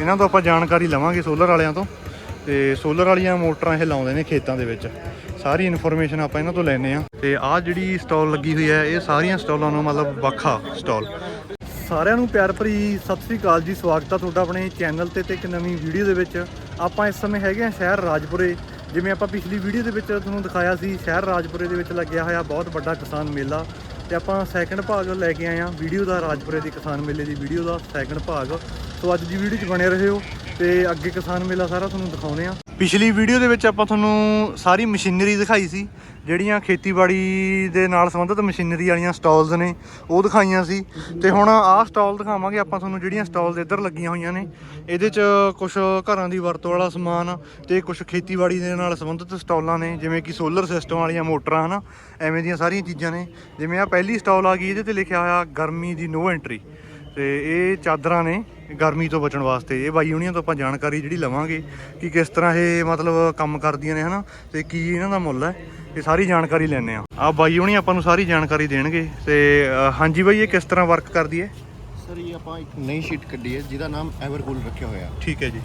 ਇਹਨਾਂ ਤੋਂ ਆਪਾਂ ਜਾਣਕਾਰੀ ਲਵਾਂਗੇ ਸੋਲਰ ਵਾਲਿਆਂ ਤੋਂ। ਤੇ ਸੋਲਰ ਵਾਲੀਆਂ ਮੋਟਰਾਂ ਇਹ ਲਾਉਂਦੇ ਨੇ ਖੇਤਾਂ ਦੇ ਵਿੱਚ। ਸਾਰੀ ਇਨਫੋਰਮੇਸ਼ਨ ਆਪਾਂ ਇਹਨਾਂ ਤੋਂ ਲੈਣੇ ਆ ਤੇ ਆਹ ਜਿਹੜੀ ਸਟਾਲ ਲੱਗੀ ਹੋਈ ਹੈ, ਇਹ ਸਾਰੀਆਂ ਸਟਾਲਾਂ ਨੂੰ ਮਤਲਬ ਵੱਖਾ ਸਟਾਲ ਸਾਰਿਆਂ ਨੂੰ ਪਿਆਰ ਭਰੀ ਸਤਿ ਸ੍ਰੀ ਅਕਾਲ ਜੀ, ਸਵਾਗਤ ਆ ਤੁਹਾਡਾ ਆਪਣੇ ਚੈਨਲ ਤੇ ਤੇ ਇੱਕ ਨਵੀਂ ਵੀਡੀਓ ਦੇ ਵਿੱਚ। ਆਪਾਂ ਇਸ ਸਮੇਂ ਹੈਗੇ ਆ ਸ਼ਹਿਰ ਰਾਜਪੁਰੇ, ਜਿਵੇਂ ਆਪਾਂ ਪਿਛਲੀ ਵੀਡੀਓ ਦੇ ਵਿੱਚ ਤੁਹਾਨੂੰ ਦਿਖਾਇਆ ਸੀ, ਸ਼ਹਿਰ ਰਾਜਪੁਰੇ ਦੇ ਵਿੱਚ ਲੱਗਿਆ ਹੋਇਆ ਬਹੁਤ ਵੱਡਾ ਕਿਸਾਨ ਮੇਲਾ। ਤੇ ਆਪਾਂ ਸੈਕੰਡ ਭਾਗ ਲੈ ਕੇ ਆਏ ਆ ਵੀਡੀਓ ਦਾ ਰਾਜਪੁਰੇ ਦੇ ਕਿਸਾਨ ਮੇਲੇ ਦੀ ਵੀਡੀਓ ਦਾ ਸੈਕੰਡ ਭਾਗ। ਸੋ ਅੱਜ ਦੀ ਵੀਡੀਓ 'ਚ ਬਣੇ ਰਹੋ ਤੇ ਅੱਗੇ ਕਿਸਾਨ ਮੇਲਾ ਸਾਰਾ ਤੁਹਾਨੂੰ ਦਿਖਾਉਨੇ ਆ ਪਿਛਲੀ ਵੀਡੀਓ ਦੇ ਵਿੱਚ ਆਪਾਂ ਤੁਹਾਨੂੰ ਸਾਰੀ ਮਸ਼ੀਨਰੀ ਦਿਖਾਈ ਸੀ, ਜਿਹੜੀਆਂ ਖੇਤੀਬਾੜੀ ਦੇ ਨਾਲ ਸੰਬੰਧਿਤ ਮਸ਼ੀਨਰੀ ਵਾਲੀਆਂ ਸਟਾਲਸ ਨੇ, ਉਹ ਦਿਖਾਈਆਂ ਸੀ। ਤੇ ਹੁਣ ਆਹ ਸਟਾਲ ਦਿਖਾਵਾਂਗੇ, ਆਪਾਂ ਤੁਹਾਨੂੰ ਜਿਹੜੀਆਂ ਸਟਾਲਸ ਇੱਧਰ ਲੱਗੀਆਂ ਹੋਈਆਂ ਨੇ। ਇਹਦੇ 'ਚ ਕੁਝ ਘਰਾਂ ਦੀ ਵਰਤੋਂ ਵਾਲਾ ਸਮਾਨ ਤੇ ਕੁਝ ਖੇਤੀਬਾੜੀ ਦੇ ਨਾਲ ਸੰਬੰਧਿਤ ਸਟਾਲਾਂ ਨੇ, ਜਿਵੇਂ ਕਿ ਸੋਲਰ ਸਿਸਟਮ ਵਾਲੀਆਂ ਮੋਟਰਾਂ, ਹਨਾ? ਐਵੇਂ ਦੀਆਂ ਸਾਰੀਆਂ ਚੀਜ਼ਾਂ ਨੇ। ਜਿਵੇਂ ਆ ਪਹਿਲੀ ਸਟਾਲ ਆ ਗਈ, ਇਹਦੇ ਤੇ ਲਿਖਿਆ ਹੋਇਆ ਗਰਮੀ ਦੀ ਨੋ ਐਂਟਰੀ। ਤੇ ਇਹ ਚਾਦਰਾਂ ਨੇ ਗਰਮੀ ਤੋਂ ਬਚਣ ਵਾਸਤੇ। ਇਹ ਬਾਈ ਹੁਣੀਆਂ ਤੋਂ ਆਪਾਂ ਜਾਣਕਾਰੀ ਜਿਹੜੀ ਲਵਾਂਗੇ ਕਿ ਕਿਸ ਤਰ੍ਹਾਂ ਇਹ ਮਤਲਬ ਕੰਮ ਕਰਦੀਆਂ ਨੇ ਹਨਾ? ਤੇ ਕੀ ਇਹਨਾਂ ਦਾ ਮੁੱਲ ਹੈ ਇਹ ਸਾਰੀ ਜਾਣਕਾਰੀ ਲੈਣੇ ਆ ਆ ਬਾਈ ਹੁਣੀ ਆਪਾਂ ਨੂੰ ਸਾਰੀ ਜਾਣਕਾਰੀ ਦੇਣਗੇ। ਤੇ ਅ, ਹਾਂਜੀ ਬਾਈ ਇਹ ਕਿਸ ਤਰ੍ਹਾਂ ਵਰਕ ਕਰਦੀ ਹੈ? ਸਰ ਇਹ ਆਪਾਂ ਇੱਕ ਨਈ ਸ਼ੀਟ ਕੱਢੀ ਹੈ ਜਿਹਦਾ ਨਾਮ ਐਵਰਕੂਲ ਰੱਖਿਆ ਹੋਇਆ। ਠੀਕ ਹੈ ਜੀ।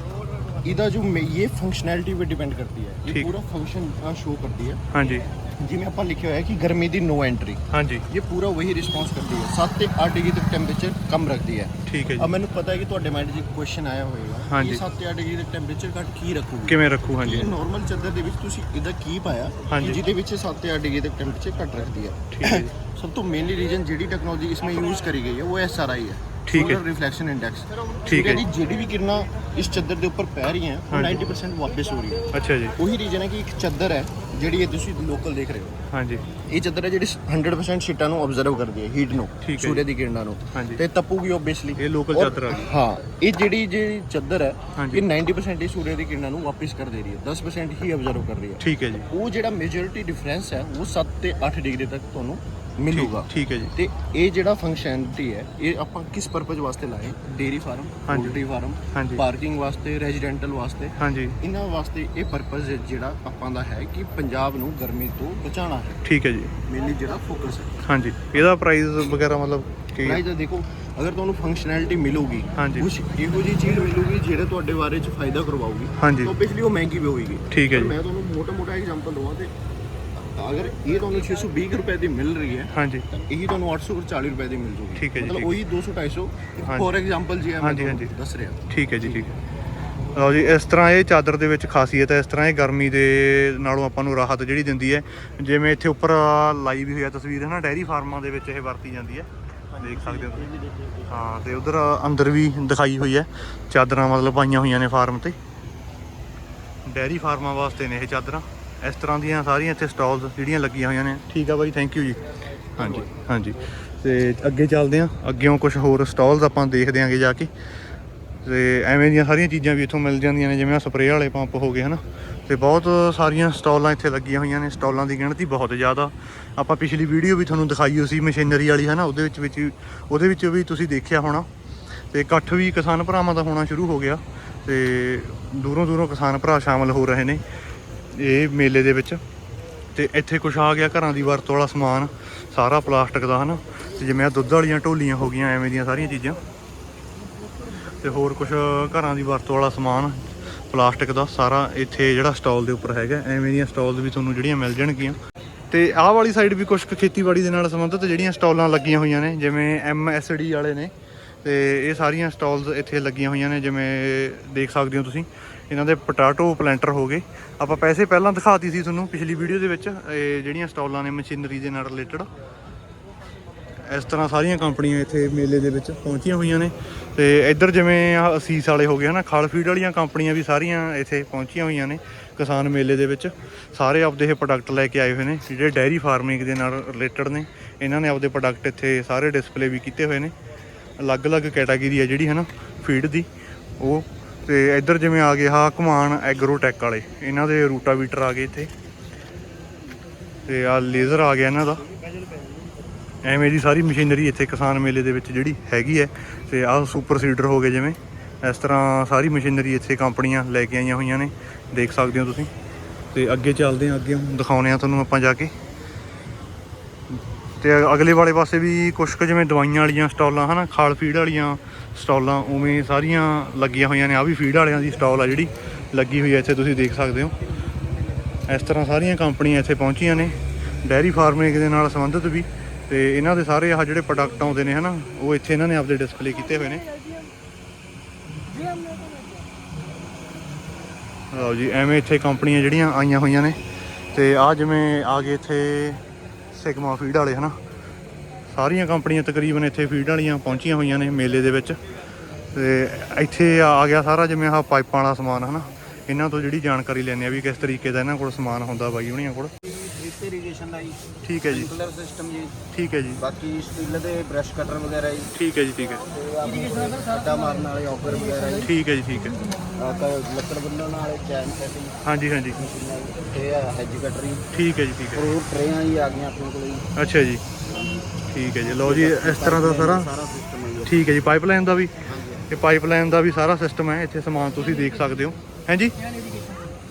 ਇਹਦਾ ਜੋ ਇਹ ਫੰਕਸ਼ਨੈਲਿਟੀ ਵੀ ਡਿਪੈਂਡ ਕਰਦੀ ਹੈ। ਇਹ ਪੂਰਾ ਫੰਕਸ਼ਨ ਸ਼ੋ ਕਰਦੀ ਹੈ। ਹਾਂਜੀ। ਜਿਵੇਂ ਆਪਾਂ ਲਿਖਿਆ ਹੋਇਆ ਹੈ ਕਿ ਗਰਮੀ ਦੀ ਨੋ ਐਂਟਰੀ ਹਾਂਜੀ। ਇਹ ਪੂਰਾ ਵਹੀ ਰਿਸਪੌਂਸ ਕਰਦੀ ਹੈ। 7 ਤੇ 8 ਡਿਗਰੀ ਤੱਕ ਟੈਂਪਰੇਚਰ ਕਮ ਰੱਖਦੀ ਹੈ। ਠੀਕ ਹੈ ਜੀ। ਆ ਮੈਨੂੰ ਪਤਾ ਹੈ ਕਿ ਤੁਹਾਡੇ ਮਾਈਂਡ 'ਚ ਇੱਕ ਕੁਐਸਚਨ ਆਇਆ ਹੋਵੇਗਾ। ਹਾਂਜੀ। 7 ਤੇ 8 ਡਿਗਰੀ ਤੱਕ ਟੈਂਪਰੇਚਰ ਘੱਟ ਕੀ ਰੱਖੂ ਕਿਵੇਂ ਰੱਖੂ? ਹਾਂਜੀ। ਇਹ ਨਾਰਮਲ ਚਾਦਰ ਦੇ ਵਿੱਚ ਤੁਸੀਂ ਇਹਦਾ ਕੀ ਪਾਇਆ ਹਾਂਜੀ। ਜਿਹਦੇ ਵਿੱਚ 7 ਤੇ 8 ਡਿਗਰੀ ਤੱਕ ਟੈਂਪਰੇਚਰ ਘੱਟ ਰੱਖਦੀ ਹੈ। ਠੀਕ ਹੈ ਸਭ ਤੋਂ ਮੇਨਲੀ ਰੀਜ਼ਨ ਜਿਹੜੀ ਟੈਕਨੋਲੋਜੀ ਇਸ ਵਿੱਚ ਯੂਜ਼ ਕਰੀ ਗਈ ਹੈ ਉਹ ਐਸ ਆਰ ਆਈ ਹੈ। ਠੀਕ ਹੈ। ਰਿਫਲੈਕਸ਼ਨ ਇੰਡੈਕਸ ਠੀਕ ਹੈ। ਜੀ ਜਿਹੜੀ ਵੀ ਕਿਰਨਾਂ ਇਸ ਚੱਦਰ ਦੇ ਉੱਪਰ ਪੈ ਰਹੀਆਂ ਉਹ 90% ਵਾਪਸ ਹੋ ਰਹੀ ਹੈ ਅੱਛਾ ਜੀ। ਉਹੀ ਰੀਜਨ ਹੈ ਕਿ ਇੱਕ ਚੱਦਰ ਹੈ ਜਿਹੜੀ ਇਹ ਤੁਸੀਂ ਲੋਕਲ ਦੇਖ ਰਹੇ ਹੋ। ਹਾਂਜੀ। ਇਹ ਚੱਦਰ ਹੈ ਜਿਹੜੀ 100% ਸ਼ੀਟਾਂ ਨੂੰ ਆਬਜ਼ਰਵ ਕਰਦੀ ਹੈ ਹੀਟ ਨੂੰ ਸੂਰਜ ਦੀ ਕਿਰਨਾਂ ਨੂੰ। ਤੇ ਤਪੂਗੀ ਓਬਵੀਅਸਲੀ ਇਹ ਲੋਕਲ ਚਾਦਰ ਆ ਹਾਂ ਇਹ ਜਿਹੜੀ ਜਿਹੜੀ ਚਾਦਰ ਹੈ ਇਹ 90% ਹੀ ਸੂਰਜ ਦੀ ਕਿਰਨਾਂ ਨੂੰ ਵਾਪਸ ਕਰ ਦੇ ਰਹੀ ਹੈ 10% ਹੀ ਆਬਜ਼ਰਵ ਕਰ ਰਹੀ ਹੈ। ਠੀਕ ਹੈ ਜੀ। ਉਹ ਜਿਹੜਾ ਮੇਜੋਰਿਟੀ ਡਿਫਰੈਂਸ ਹੈ ਉਹ 7 ਤੇ 8 ਡਿਗਰੀ ਤੱਕ ਤੁਹਾਨੂੰ ਮਿਲੂਗਾ। ਠੀਕ ਹੈ ਜੀ। ਤੇ ਇਹ ਜਿਹੜਾ ਫੰਕਸ਼ਨਲਿਟੀ ਹੈ ਇਹ ਆਪਾਂ ਕਿਸ ਪਰਪਸ ਵਾਸਤੇ ਲਾਏ? ਡੇਰੀ ਫਾਰਮ ਹਾਂਜੀ। Poultry farm. ਪਾਰਕਿੰਗ ਵਾਸਤੇ ਰੈਜ਼ੀਡੈਂਟਲ ਵਾਸਤੇ? ਹਾਂਜੀ। ਇਹਨਾਂ ਵਾਸਤੇ ਇਹ ਪਰਪਸ ਜਿਹੜਾ ਆਪਾਂ ਦਾ ਹੈ ਕਿ ਪੰਜਾਬ ਨੂੰ ਗਰਮੀ ਤੋਂ ਬਚਾਉਣਾ ਹੈ। ਠੀਕ ਹੈ ਜੀ। ਮੇਨਲੀ ਜਿਹੜਾ ਫੋਕਸ ਹੈ। ਹਾਂਜੀ। ਇਹਦਾ ਪ੍ਰਾਈਸ ਵਗੈਰਾ ਮਤਲਬ ਕੀ? ਪ੍ਰਾਈਸ ਦੇਖੋ ਅਗਰ ਤੁਹਾਨੂੰ ਫੰਕਸ਼ਨੈਲਿਟੀ ਮਿਲੂਗੀ। ਕੁਝ ਇਹੋ ਜਿਹੀ ਚੀਜ਼ ਮਿਲੂਗੀ ਜਿਹੜੇ ਤੁਹਾਡੇ ਬਾਰੇ ਚ ਫਾਇਦਾ ਕਰਵਾਊਗੀ ਹਾਂਜੀ। ਤਾਂ ਪਿਛਲੀ ਉਹ ਮਹਿੰਗੀ ਵੀ ਹੋਏਗੀ। ਠੀਕ ਹੈ ਜੀ। ਮੈਂ ਤੁਹਾਨੂੰ ਮੋਟਾ ਮੋਟਾ ਐਗਜ਼ਾਮਪਲ ਦਵਾਂ ਤੇ ਅਗਰ ਇਹ ਤੁਹਾਨੂੰ 620 ਰੁਪਏ ਦੀ ਮਿਲ ਰਹੀ ਹੈ ਹਾਂਜੀ। ਤਾਂ ਇਹੀ ਤੁਹਾਨੂੰ 840 ਰੁਪਏ ਦੀ ਮਿਲ ਜੂਗੀ। ਠੀਕ ਹੈ ਜੀ, ਠੀਕ ਮਤਲਬ ਉਹੀ 200 250 ਹਾਂਜੀ। ਫੋਰ ਐਗਜ਼ਾਮਪਲ ਜੀ ਹੈ ਹਾਂਜੀ, ਹਾਂਜੀ। ਦੱਸ ਰਿਹਾ। ਠੀਕ ਹੈ ਜੀ ਠੀਕ ਹੈ। ਲਓ ਜੀ ਇਸ ਤਰ੍ਹਾਂ ਇਹ ਚਾਦਰ ਦੇ ਵਿੱਚ ਖਾਸੀਅਤ ਹੈ ਇਸ ਤਰ੍ਹਾਂ ਇਹ ਗਰਮੀ ਦੇ ਨਾਲੋਂ ਆਪਾਂ ਨੂੰ ਰਾਹਤ ਜਿਹੜੀ ਦਿੰਦੀ ਹੈ। ਜਿਵੇਂ ਇੱਥੇ ਉੱਪਰ ਲਾਈ ਵੀ ਹੋਈ ਹੈ ਤਸਵੀਰ ਹੈ ਨਾ ਡੈਰੀ ਫਾਰਮਾਂ ਦੇ ਵਿੱਚ ਇਹ ਵਰਤੀ ਜਾਂਦੀ ਹੈ। ਦੇਖ ਸਕਦੇ ਹੋ ਤੁਸੀਂ। ਹਾਂ ਤੇ ਉਧਰ ਅੰਦਰ ਵੀ ਦਿਖਾਈ ਹੋਈ ਹੈ ਚਾਦਰਾਂ ਮਤਲਬ ਪਾਈਆਂ ਹੋਈਆਂ ਨੇ ਫਾਰਮ ਤੇ। ਡੈਰੀ ਫਾਰਮਾਂ ਵਾਸਤੇ ਨੇ ਇਹ ਚਾਦਰਾਂ। ਇਸ ਤਰ੍ਹਾਂ ਦੀਆਂ ਸਾਰੀਆਂ ਇੱਥੇ ਸਟਾਲਸ ਜਿਹੜੀਆਂ ਲੱਗੀਆਂ ਹੋਈਆਂ ਨੇ। ਠੀਕ ਆ ਬਾਈ ਥੈਂਕ ਯੂ ਜੀ। ਹਾਂਜੀ ਹਾਂਜੀ। ਤੇ ਅੱਗੇ ਚੱਲਦੇ ਆਂ। ਅੱਗੇੋਂ ਕੁਝ ਹੋਰ ਸਟਾਲਸ ਆਪਾਂ ਦੇਖਦੇ ਆਂਗੇ ਜਾ ਕੇ। ਤੇ ਐਵੇਂ ਦੀਆਂ ਸਾਰੀਆਂ ਚੀਜ਼ਾਂ ਵੀ ਇੱਥੋਂ ਮਿਲ ਜਾਂਦੀਆਂ ਨੇ, ਜਿਵੇਂ ਆ ਸਪਰੇਅ ਵਾਲੇ ਪੰਪ ਹੋ ਗਏ, ਹਨਾ। ਤੇ ਬਹੁਤ ਸਾਰੀਆਂ ਸਟਾਲਾਂ ਇੱਥੇ ਲੱਗੀਆਂ ਹੋਈਆਂ ਨੇ। ਸਟਾਲਾਂ ਦੀ ਗਿਣਤੀ ਬਹੁਤ ਜ਼ਿਆਦਾ। ਆਪਾਂ ਪਿਛਲੀ ਵੀਡੀਓ ਵੀ ਤੁਹਾਨੂੰ ਦਿਖਾਈ ਹੋਈ ਸੀ ਮਸ਼ੀਨਰੀ ਵਾਲੀ, ਹਨਾ। ਉਹਦੇ ਵਿੱਚ ਵਿੱਚ, ਉਹਦੇ ਵਿੱਚ ਵੀ ਤੁਸੀਂ ਦੇਖਿਆ ਹੋਣਾ। ਤੇ ਇਕੱਠ ਵੀ ਕਿਸਾਨ ਭਰਾਵਾਂ ਦਾ ਹੋਣਾ ਸ਼ੁਰੂ ਹੋ ਗਿਆ। ਤੇ ਦੂਰੋਂ ਦੂਰੋਂ ਕਿਸਾਨ ਭਰਾ ਸ਼ਾਮਲ ਹੋ ਰਹੇ ਨੇ। ਇਹ ਮੇਲੇ ਦੇ ਵਿੱਚ ਤੇ ਇੱਥੇ ਕੁਛ ਆ ਗਿਆ ਘਰਾਂ ਦੀ ਵਰਤੋਂ ਵਾਲਾ ਸਮਾਨ, ਸਾਰਾ ਪਲਾਸਟਿਕ ਦਾ, ਹਨਾ? ਤੇ ਜਿਵੇਂ ਆ ਦੁੱਧ ਵਾਲੀਆਂ ਢੋਲੀਆਂ ਹੋ ਗਈਆਂ, ਐਵੇਂ ਦੀਆਂ ਸਾਰੀਆਂ ਚੀਜ਼ਾਂ। ਤੇ ਹੋਰ ਕੁਝ ਘਰਾਂ ਦੀ ਵਰਤੋਂ ਵਾਲਾ ਸਮਾਨ, ਪਲਾਸਟਿਕ ਦਾ, ਸਾਰਾ ਇੱਥੇ ਜਿਹੜਾ ਸਟਾਲ ਦੇ ਉੱਪਰ ਹੈਗਾ, ਐਵੇਂ ਦੀਆਂ ਸਟਾਲਸ ਵੀ ਤੁਹਾਨੂੰ ਜਿਹੜੀਆਂ ਮਿਲ ਜਾਣਗੀਆਂ। ਤੇ ਆਹ ਵਾਲੀ ਸਾਈਡ ਵੀ ਕੁਝ ਖੇਤੀਬਾੜੀ ਦੇ ਨਾਲ ਸੰਬੰਧਿਤ ਜਿਹੜੀਆਂ ਸਟਾਲਾਂ ਲੱਗੀਆਂ ਹੋਈਆਂ ਨੇ, ਜਿਵੇਂ ਐਮਐਸਡੀ ਵਾਲੇ ਨੇ, ਤੇ ਇਹ ਸਾਰੀਆਂ ਸਟਾਲਸ ਇੱਥੇ ਲੱਗੀਆਂ ਹੋਈਆਂ ਨੇ, ਜਿਵੇਂ ਦੇਖ ਸਕਦੇ ਹੋ ਤੁਸੀਂ। ਇਹਨਾਂ ਦੇ ਪੋਟਾਟੋ ਪਲੈਂਟਰ ਹੋ ਗਏ। ਆਪਾਂ ਪੈਸੇ ਪਹਿਲਾਂ ਦਿਖਾਤੀ ਸੀ ਤੁਹਾਨੂੰ ਪਿਛਲੀ ਵੀਡੀਓ ਦੇ ਵਿੱਚ, ਇਹ ਜਿਹੜੀਆਂ ਸਟਾਲਾਂ ਨੇ ਮਸ਼ੀਨਰੀ ਦੇ ਨਾਲ ਰਿਲੇਟਡ ਇਸ ਤਰ੍ਹਾਂ ਸਾਰੀਆਂ ਕੰਪਨੀਆਂ ਇੱਥੇ ਮੇਲੇ ਦੇ ਵਿੱਚ ਪਹੁੰਚੀਆਂ ਹੋਈਆਂ ਨੇ। ਤੇ ਇੱਧਰ ਜਿਵੇਂ ਅਸੀਸ ਵਾਲੇ ਹੋ ਗਏ ਹਨਾ, ਖਾਲ ਫੀਡ ਵਾਲੀਆਂ ਕੰਪਨੀਆਂ ਵੀ ਸਾਰੀਆਂ ਇੱਥੇ ਪਹੁੰਚੀਆਂ ਹੋਈਆਂ ਨੇ ਕਿਸਾਨ ਮੇਲੇ ਦੇ ਵਿੱਚ। ਸਾਰੇ ਆਪਦੇ ਇਹ ਪ੍ਰੋਡਕਟ ਲੈ ਕੇ ਆਏ ਹੋਏ ਨੇ, ਜਿਹੜੇ ਡੈਰੀ ਫਾਰਮਿੰਗ ਦੇ ਨਾਲ ਰਿਲੇਟਡ ਨੇ। ਇਹਨਾਂ ਨੇ ਆਪਦੇ ਪ੍ਰੋਡਕਟ ਇੱਥੇ ਸਾਰੇ ਡਿਸਪਲੇ ਵੀ ਕੀਤੇ ਹੋਏ ਨੇ। ਅਲੱਗ-ਅਲੱਗ ਕੈਟਾਗਰੀ ਹੈ ਜਿਹੜੀ ਹਨਾ ਫੀਡ ਦੀ, ਉਹ ਤੇ ਇੱਧਰ ਜਿਵੇਂ ਆ ਗਏ ਆਹ ਘਮਾਨ ਐਗਰੋਟੈਕ ਵਾਲੇ, ਇਹਨਾਂ ਦੇ ਰੂਟਾਵੀਟਰ ਆ ਗਏ ਇੱਥੇ। ਤੇ ਆ ਲੇਜ਼ਰ ਆ ਗਿਆ ਇਹਨਾਂ ਦਾ। ਐਵੇਂ ਦੀ ਸਾਰੀ ਮਸ਼ੀਨਰੀ ਇੱਥੇ ਕਿਸਾਨ ਮੇਲੇ ਦੇ ਵਿੱਚ ਜਿਹੜੀ ਹੈਗੀ ਹੈ। ਤੇ ਆਹ ਸੁਪਰ ਸੀਡਰ ਹੋ ਗਏ ਜਿਵੇਂ। ਇਸ ਤਰ੍ਹਾਂ ਸਾਰੀ ਮਸ਼ੀਨਰੀ ਇੱਥੇ ਕੰਪਨੀਆਂ ਲੈ ਕੇ ਆਈਆਂ ਹੋਈਆਂ ਨੇ। ਦੇਖ ਸਕਦੇ ਹੋ ਤੁਸੀਂ। ਤੇ ਅੱਗੇ ਚੱਲਦੇ ਹਾਂ, ਅੱਗੇ ਦਿਖਾਉਣੇ ਆ ਤੁਹਾਨੂੰ ਆਪਾਂ ਜਾ ਕੇ। ਤੇ ਅਗਲੇ ਵਾਲੇ ਪਾਸੇ ਵੀ ਕੁਝ ਕੁ ਜਿਵੇਂ ਦਵਾਈਆਂ ਵਾਲੀਆਂ ਸਟਾਲਾਂ, ਹਨਾ ਖਾਲ ਫੀਡ ਵਾਲੀਆਂ ਸਟਾਲਾਂ ਉਵੇਂ ਸਾਰੀਆਂ ਲੱਗੀਆਂ ਹੋਈਆਂ ਨੇ। ਆ ਵੀ ਫੀਡ ਵਾਲਿਆਂ ਦੀ ਸਟਾਲ ਆ ਜਿਹੜੀ, ਲੱਗੀ ਹੋਈ ਹੈ ਇੱਥੇ, ਤੁਸੀਂ ਦੇਖ ਸਕਦੇ ਹੋ। ਇਸ ਤਰ੍ਹਾਂ ਸਾਰੀਆਂ ਕੰਪਨੀਆਂ ਇੱਥੇ ਪਹੁੰਚੀਆਂ ਨੇ। ਡੈਰੀ ਫਾਰਮਿੰਗ ਦੇ ਨਾਲ ਸੰਬੰਧਿਤ ਵੀ। ਤੇ ਇਹਨਾਂ ਦੇ ਸਾਰੇ ਆਹ ਜਿਹੜੇ ਪ੍ਰੋਡਕਟ ਆਉਂਦੇ ਨੇ, ਹਨਾ, ਉਹ ਇੱਥੇ ਇਹਨਾਂ ਨੇ ਆਪਦੇ ਡਿਸਪਲੇ ਕੀਤੇ ਹੋਏ ਨੇ। ਲਓ ਜੀ, ਐਵੇਂ ਇੱਥੇ ਕੰਪਨੀਆਂ ਜਿਹੜੀਆਂ ਆਈਆਂ ਹੋਈਆਂ ਨੇ। ਤੇ ਆ ਜਿਵੇਂ ਆ ਗਏ ਇੱਥੇ ਸਿਗਮਾ ਫੀਡ ਵਾਲੇ, ਹਨਾ। ਸਾਰੀਆਂ ਕੰਪਨੀਆਂ ਤਕਰੀਬਨ ਇੱਥੇ ਫੀਡ ਵਾਲੀਆਂ ਪਹੁੰਚੀਆਂ ਹੋਈਆਂ ਨੇ ਮੇਲੇ ਦੇ ਵਿੱਚ। ਤੇ ਇੱਥੇ ਆ ਗਿਆ ਸਾਰਾ ਜਿਵੇਂ ਆਹ ਪਾਈਪਾਂ ਵਾਲਾ ਸਮਾਨ ਹਨਾ? ਇਹਨਾਂ ਤੋਂ ਜਿਹੜੀ ਜਾਣਕਾਰੀ ਲੈਣੇ ਆ ਵੀ ਕਿਸ ਤਰੀਕੇ ਦਾ ਇਹਨਾਂ ਕੋਲ ਸਮਾਨ ਹੁੰਦਾ ਬਾਈ ਹੁਣੀਆਂ ਕੋਲ। ਡ੍ਰਿਪ ਇਰੀਗੇਸ਼ਨ ਦਾ ਜੀ। ਠੀਕ ਹੈ ਜੀ। ਸਪ੍ਰਿੰਕਲਰ ਸਿਸਟਮ ਜੀ। ਠੀਕ ਹੈ ਜੀ। ਬਾਕੀ ਸਟੀਲ ਦੇ ਬ੍ਰਸ਼ ਕਟਰ ਵਗੈਰਾ ਜੀ। ਠੀਕ ਹੈ ਜੀ ਠੀਕ ਹੈ। ਅੱਡਾ ਮਾਰਨ ਵਾਲੇ ਔਕਰ ਵਗੈਰਾ ਜੀ। ਠੀਕ ਹੈ ਜੀ ਠੀਕ ਹੈ। ਆਹ ਤਾਂ ਲੱਕੜ ਬੰਨਣ ਵਾਲੇ ਚੈਨ ਸੈਟਿੰਗ ਹਾਂਜੀ ਹਾਂਜੀ। ਤੇ ਆ ਹੈਜ ਕਟਰ ਜੀ। ਠੀਕ ਹੈ ਜੀ ਠੀਕ ਹੈ। ਫਰੂਟ ਟਰੇਆਂ ਜੀ ਆ ਗਈਆਂ ਆਪਣੇ ਕੋਲ ਜੀ। ਅੱਛਾ ਜੀ। ਠੀਕ ਹੈ ਜੀ। ਲਓ ਜੀ, ਇਸ ਤਰ੍ਹਾਂ ਦਾ ਸਾਰਾ ਸਿਸਟਮ ਹੈ ਠੀਕ ਹੈ ਜੀ ਪਾਈਪਲਾਈਨ ਦਾ ਵੀ ਇਹ ਪਾਈਪਲਾਈਨ ਦਾ ਵੀ ਸਾਰਾ ਸਿਸਟਮ ਹੈ। ਇੱਥੇ ਸਮਾਨ ਤੁਸੀਂ ਦੇਖ ਸਕਦੇ ਹੋ। ਹਾਂਜੀ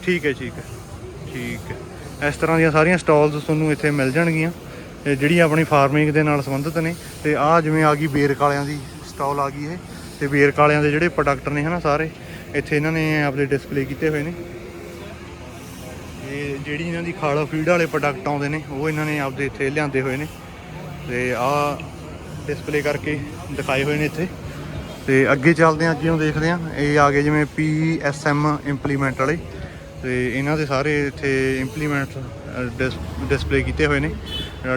ਠੀਕ ਹੈ ਠੀਕ ਹੈ ਠੀਕ ਹੈ। ਇਸ ਤਰ੍ਹਾਂ ਦੀਆਂ ਸਾਰੀਆਂ ਸਟਾਲਸ ਤੁਹਾਨੂੰ ਇੱਥੇ ਮਿਲ ਜਾਣਗੀਆਂ। ਇਹ ਜਿਹੜੀ ਆਪਣੀ ਫਾਰਮਿੰਗ ਦੇ ਨਾਲ ਸੰਬੰਧਿਤ ਨੇ। ਤੇ ਆਹ ਜਿਵੇਂ ਆ ਗਈ ਬੇਰਕ ਵਾਲਿਆਂ ਦੀ ਸਟਾਲ ਆ ਗਈ ਇਹ। ਤੇ ਬੇਰਕ ਵਾਲਿਆਂ ਦੇ ਜਿਹੜੇ ਪ੍ਰੋਡਕਟ ਨੇ ਹਨਾ ਸਾਰੇ, ਇੱਥੇ ਇਹਨਾਂ ਨੇ ਆਪਦੇ ਡਿਸਪਲੇ ਕੀਤੇ ਹੋਏ ਨੇ। ਇਹ ਜਿਹੜੀ ਇਹਨਾਂ ਦੀ ਖਾਲਾ ਫੀਡ ਵਾਲੇ ਪ੍ਰੋਡਕਟ ਆਉਂਦੇ ਨੇ, ਉਹ ਇਹਨਾਂ ਨੇ ਆਪਦੇ ਇੱਥੇ ਲਿਆਂਦੇ ਹੋਏ ਨੇ। ਤੇ ਆ ਡਿਸਪਲੇ ਕਰਕੇ ਦਿਖਾਏ ਹੋਏ ਨੇ ਇੱਥੇ। ਤੇ ਅੱਗੇ ਚੱਲਦੇ ਹਾਂ, ਅੱਗੇ ਦੇਖਦੇ ਹਾਂ। ਇਹ ਆ ਗਏ ਜਿਵੇਂ PSM ਇੰਪਲੀਮੈਂਟ ਵਾਲੇ। ਤੇ ਇਹਨਾਂ ਦੇ ਸਾਰੇ ਇੱਥੇ ਇੰਪਲੀਮੈਂਟ ਡਿਸਪਲੇ ਕੀਤੇ ਹੋਏ ਨੇ।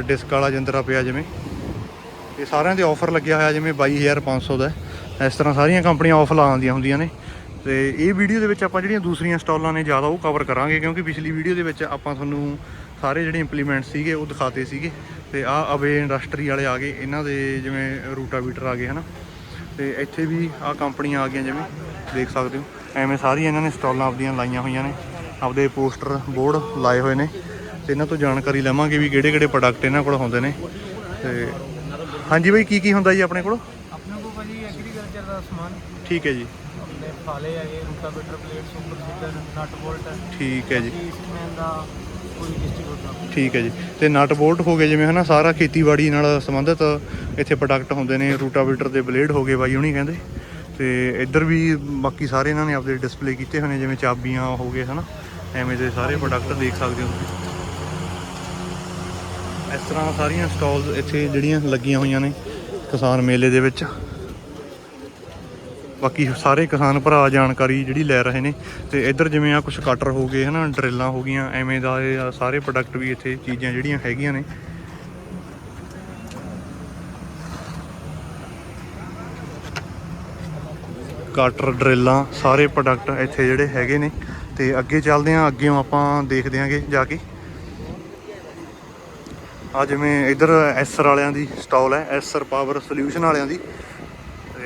ਡਿਸਕ ਵਾਲਾ ਜੰਦਰਾ ਪਿਆ ਜਿਵੇਂ। ਇਹ ਸਾਰਿਆਂ ਦੇ ਆਫਰ ਲੱਗਿਆ ਹੋਇਆ ਜਿਵੇਂ 22500 ਦਾ। ਇਸ ਤਰ੍ਹਾਂ ਸਾਰੀਆਂ ਕੰਪਨੀਆਂ ਆਫਰ ਲਾਉਂਦੀਆਂ ਹੁੰਦੀਆਂ ਨੇ। ਤੇ ਇਹ ਵੀਡੀਓ ਦੇ ਵਿੱਚ ਆਪਾਂ ਜਿਹੜੀਆਂ ਦੂਸਰੀਆਂ ਸਟਾਲਾਂ ਨੇ, ਜ਼ਿਆਦਾ ਉਹ ਕਵਰ ਕਰਾਂਗੇ ਕਿਉਂਕਿ ਪਿਛਲੀ ਵੀਡੀਓ ਦੇ ਵਿੱਚ ਆਪਾਂ ਤੁਹਾਨੂੰ ਸਾਰੇ ਜਿਹੜੇ ਇੰਪਲੀਮੈਂਟ ਸੀਗੇ ਉਹ ਦਿਖਾਤੇ ਸੀਗੇ। ਤੇ ਆ ਅਵੇ ਇੰਡਸਟਰੀ ਵਾਲੇ ਆ ਗਏ ਇਹਨਾਂ ਦੇ ਜਿਵੇਂ ਰੂਟਾਵੀਟਰ ਆ ਗਏ ਹਨਾ। ਤੇ ਇੱਥੇ ਵੀ ਆ ਕੰਪਨੀਆਂ ਆ ਗਈਆਂ ਜਿਵੇਂ ਦੇਖ ਸਕਦੇ ਹੋ। ਐਵੇਂ ਸਾਰੀਆਂ ਇਹਨਾਂ ਨੇ ਸਟਾਲਾਂ ਆਪਦੀਆਂ ਲਾਈਆਂ ਹੋਈਆਂ ਨੇ। ਆਪਦੇ ਪੋਸਟਰ ਬੋਰਡ ਲਾਏ ਹੋਏ ਨੇ। ਤੇ ਇਹਨਾਂ ਤੋਂ ਜਾਣਕਾਰੀ ਲਵਾਂਗੇ ਵੀ ਕਿਹੜੇ ਕਿਹੜੇ ਪ੍ਰੋਡਕਟ ਇਹਨਾਂ ਕੋਲ ਹੁੰਦੇ ਨੇ। ਤੇ ਹਾਂਜੀ ਬਾਈ ਕੀ ਕੀ ਹੁੰਦਾ ਜੀ ਆਪਣੇ ਕੋਲ? ਆਪਣੇ ਕੋਲ ਭਾਜੀ ਐਗਰੀਕਲਚਰ ਦਾ ਸਮਾਨ। ਠੀਕ ਹੈ ਜੀ। ਆਪਣੇ ਫਾਲੇ ਹੈਗੇ rotavator plate super seeder nut bolt ਠੀਕ ਹੈ ਜੀ। ਡਿਸਟ੍ਰੀਬਿਊਟਰ ਦਾ ਠੀਕ ਹੈ ਜੀ। ਤੇ ਨਟ ਬੋਲਟ ਹੋ ਗਏ ਜਿਵੇਂ ਹਨਾ, ਸਾਰਾ ਖੇਤੀਬਾੜੀ ਨਾਲ ਸੰਬੰਧਿਤ ਇੱਥੇ ਪ੍ਰੋਡਕਟ ਹੁੰਦੇ ਨੇ, ਰੂਟਾਵੇਟਰ ਦੇ ਬਲੇਡ ਹੋ ਗਏ ਬਾਈ ਹੁਣੀ ਕਹਿੰਦੇ। ਤੇ ਇੱਧਰ ਵੀ ਬਾਕੀ ਸਾਰੇ ਇਹਨਾਂ ਨੇ ਆਪਦੇ ਡਿਸਪਲੇ ਕੀਤੇ ਹੋਏ ਨੇ, ਜਿਵੇਂ ਚਾਬੀਆਂ ਹੋ ਗਏ ਹਨਾ, ਐਵੇਂ ਦੇ ਸਾਰੇ ਪ੍ਰੋਡਕਟ ਦੇਖ ਸਕਦੇ ਹੋ ਤੁਸੀਂ। ਇਸ ਤਰ੍ਹਾਂ ਸਾਰੀਆਂ ਸਟਾਲਸ ਇੱਥੇ ਜਿਹੜੀਆਂ ਲੱਗੀਆਂ ਹੋਈਆਂ ਨੇ ਕਿਸਾਨ ਮੇਲੇ ਦੇ ਵਿੱਚ। ਬਾਕੀ ਸਾਰੇ ਕਿਸਾਨ ਭਰਾ ਜਾਣਕਾਰੀ ਜਿਹੜੀ ਲੈ ਰਹੇ ਨੇ ਤੇ ਇੱਧਰ ਜਿਵੇਂ ਆ ਕੁਝ ਕਟਰ ਹੋ ਗਏ, ਹਨਾ, ਡਰਿੱਲਾਂ ਹੋ ਗਈਆਂ, ਐਵੇਂ ਦਾ ਸਾਰੇ ਪ੍ਰੋਡਕਟ ਵੀ ਇੱਥੇ ਚੀਜ਼ਾਂ ਜਿਹੜੀਆਂ ਹੈਗੀਆਂ ਨੇ। ਕਟਰ ਡਰਿੱਲਾਂ, ਸਾਰੇ ਪ੍ਰੋਡਕਟ ਇੱਥੇ ਜਿਹੜੇ ਹੈਗੇ ਨੇ ਤੇ ਅੱਗੇ ਚੱਲਦੇ ਆਂ ਅੱਗੇ ਆਪਾਂ ਦੇਖਦੇ ਆਂਗੇ ਜਾ ਕੇ। ਆ ਜਿਵੇਂ ਇੱਧਰ ਐਸਰ ਵਾਲਿਆਂ ਦੀ ਸਟਾਲ ਹੈ, ਐਸਰ ਪਾਵਰ ਸੋਲਿਊਸ਼ਨ ਵਾਲਿਆਂ ਦੀ।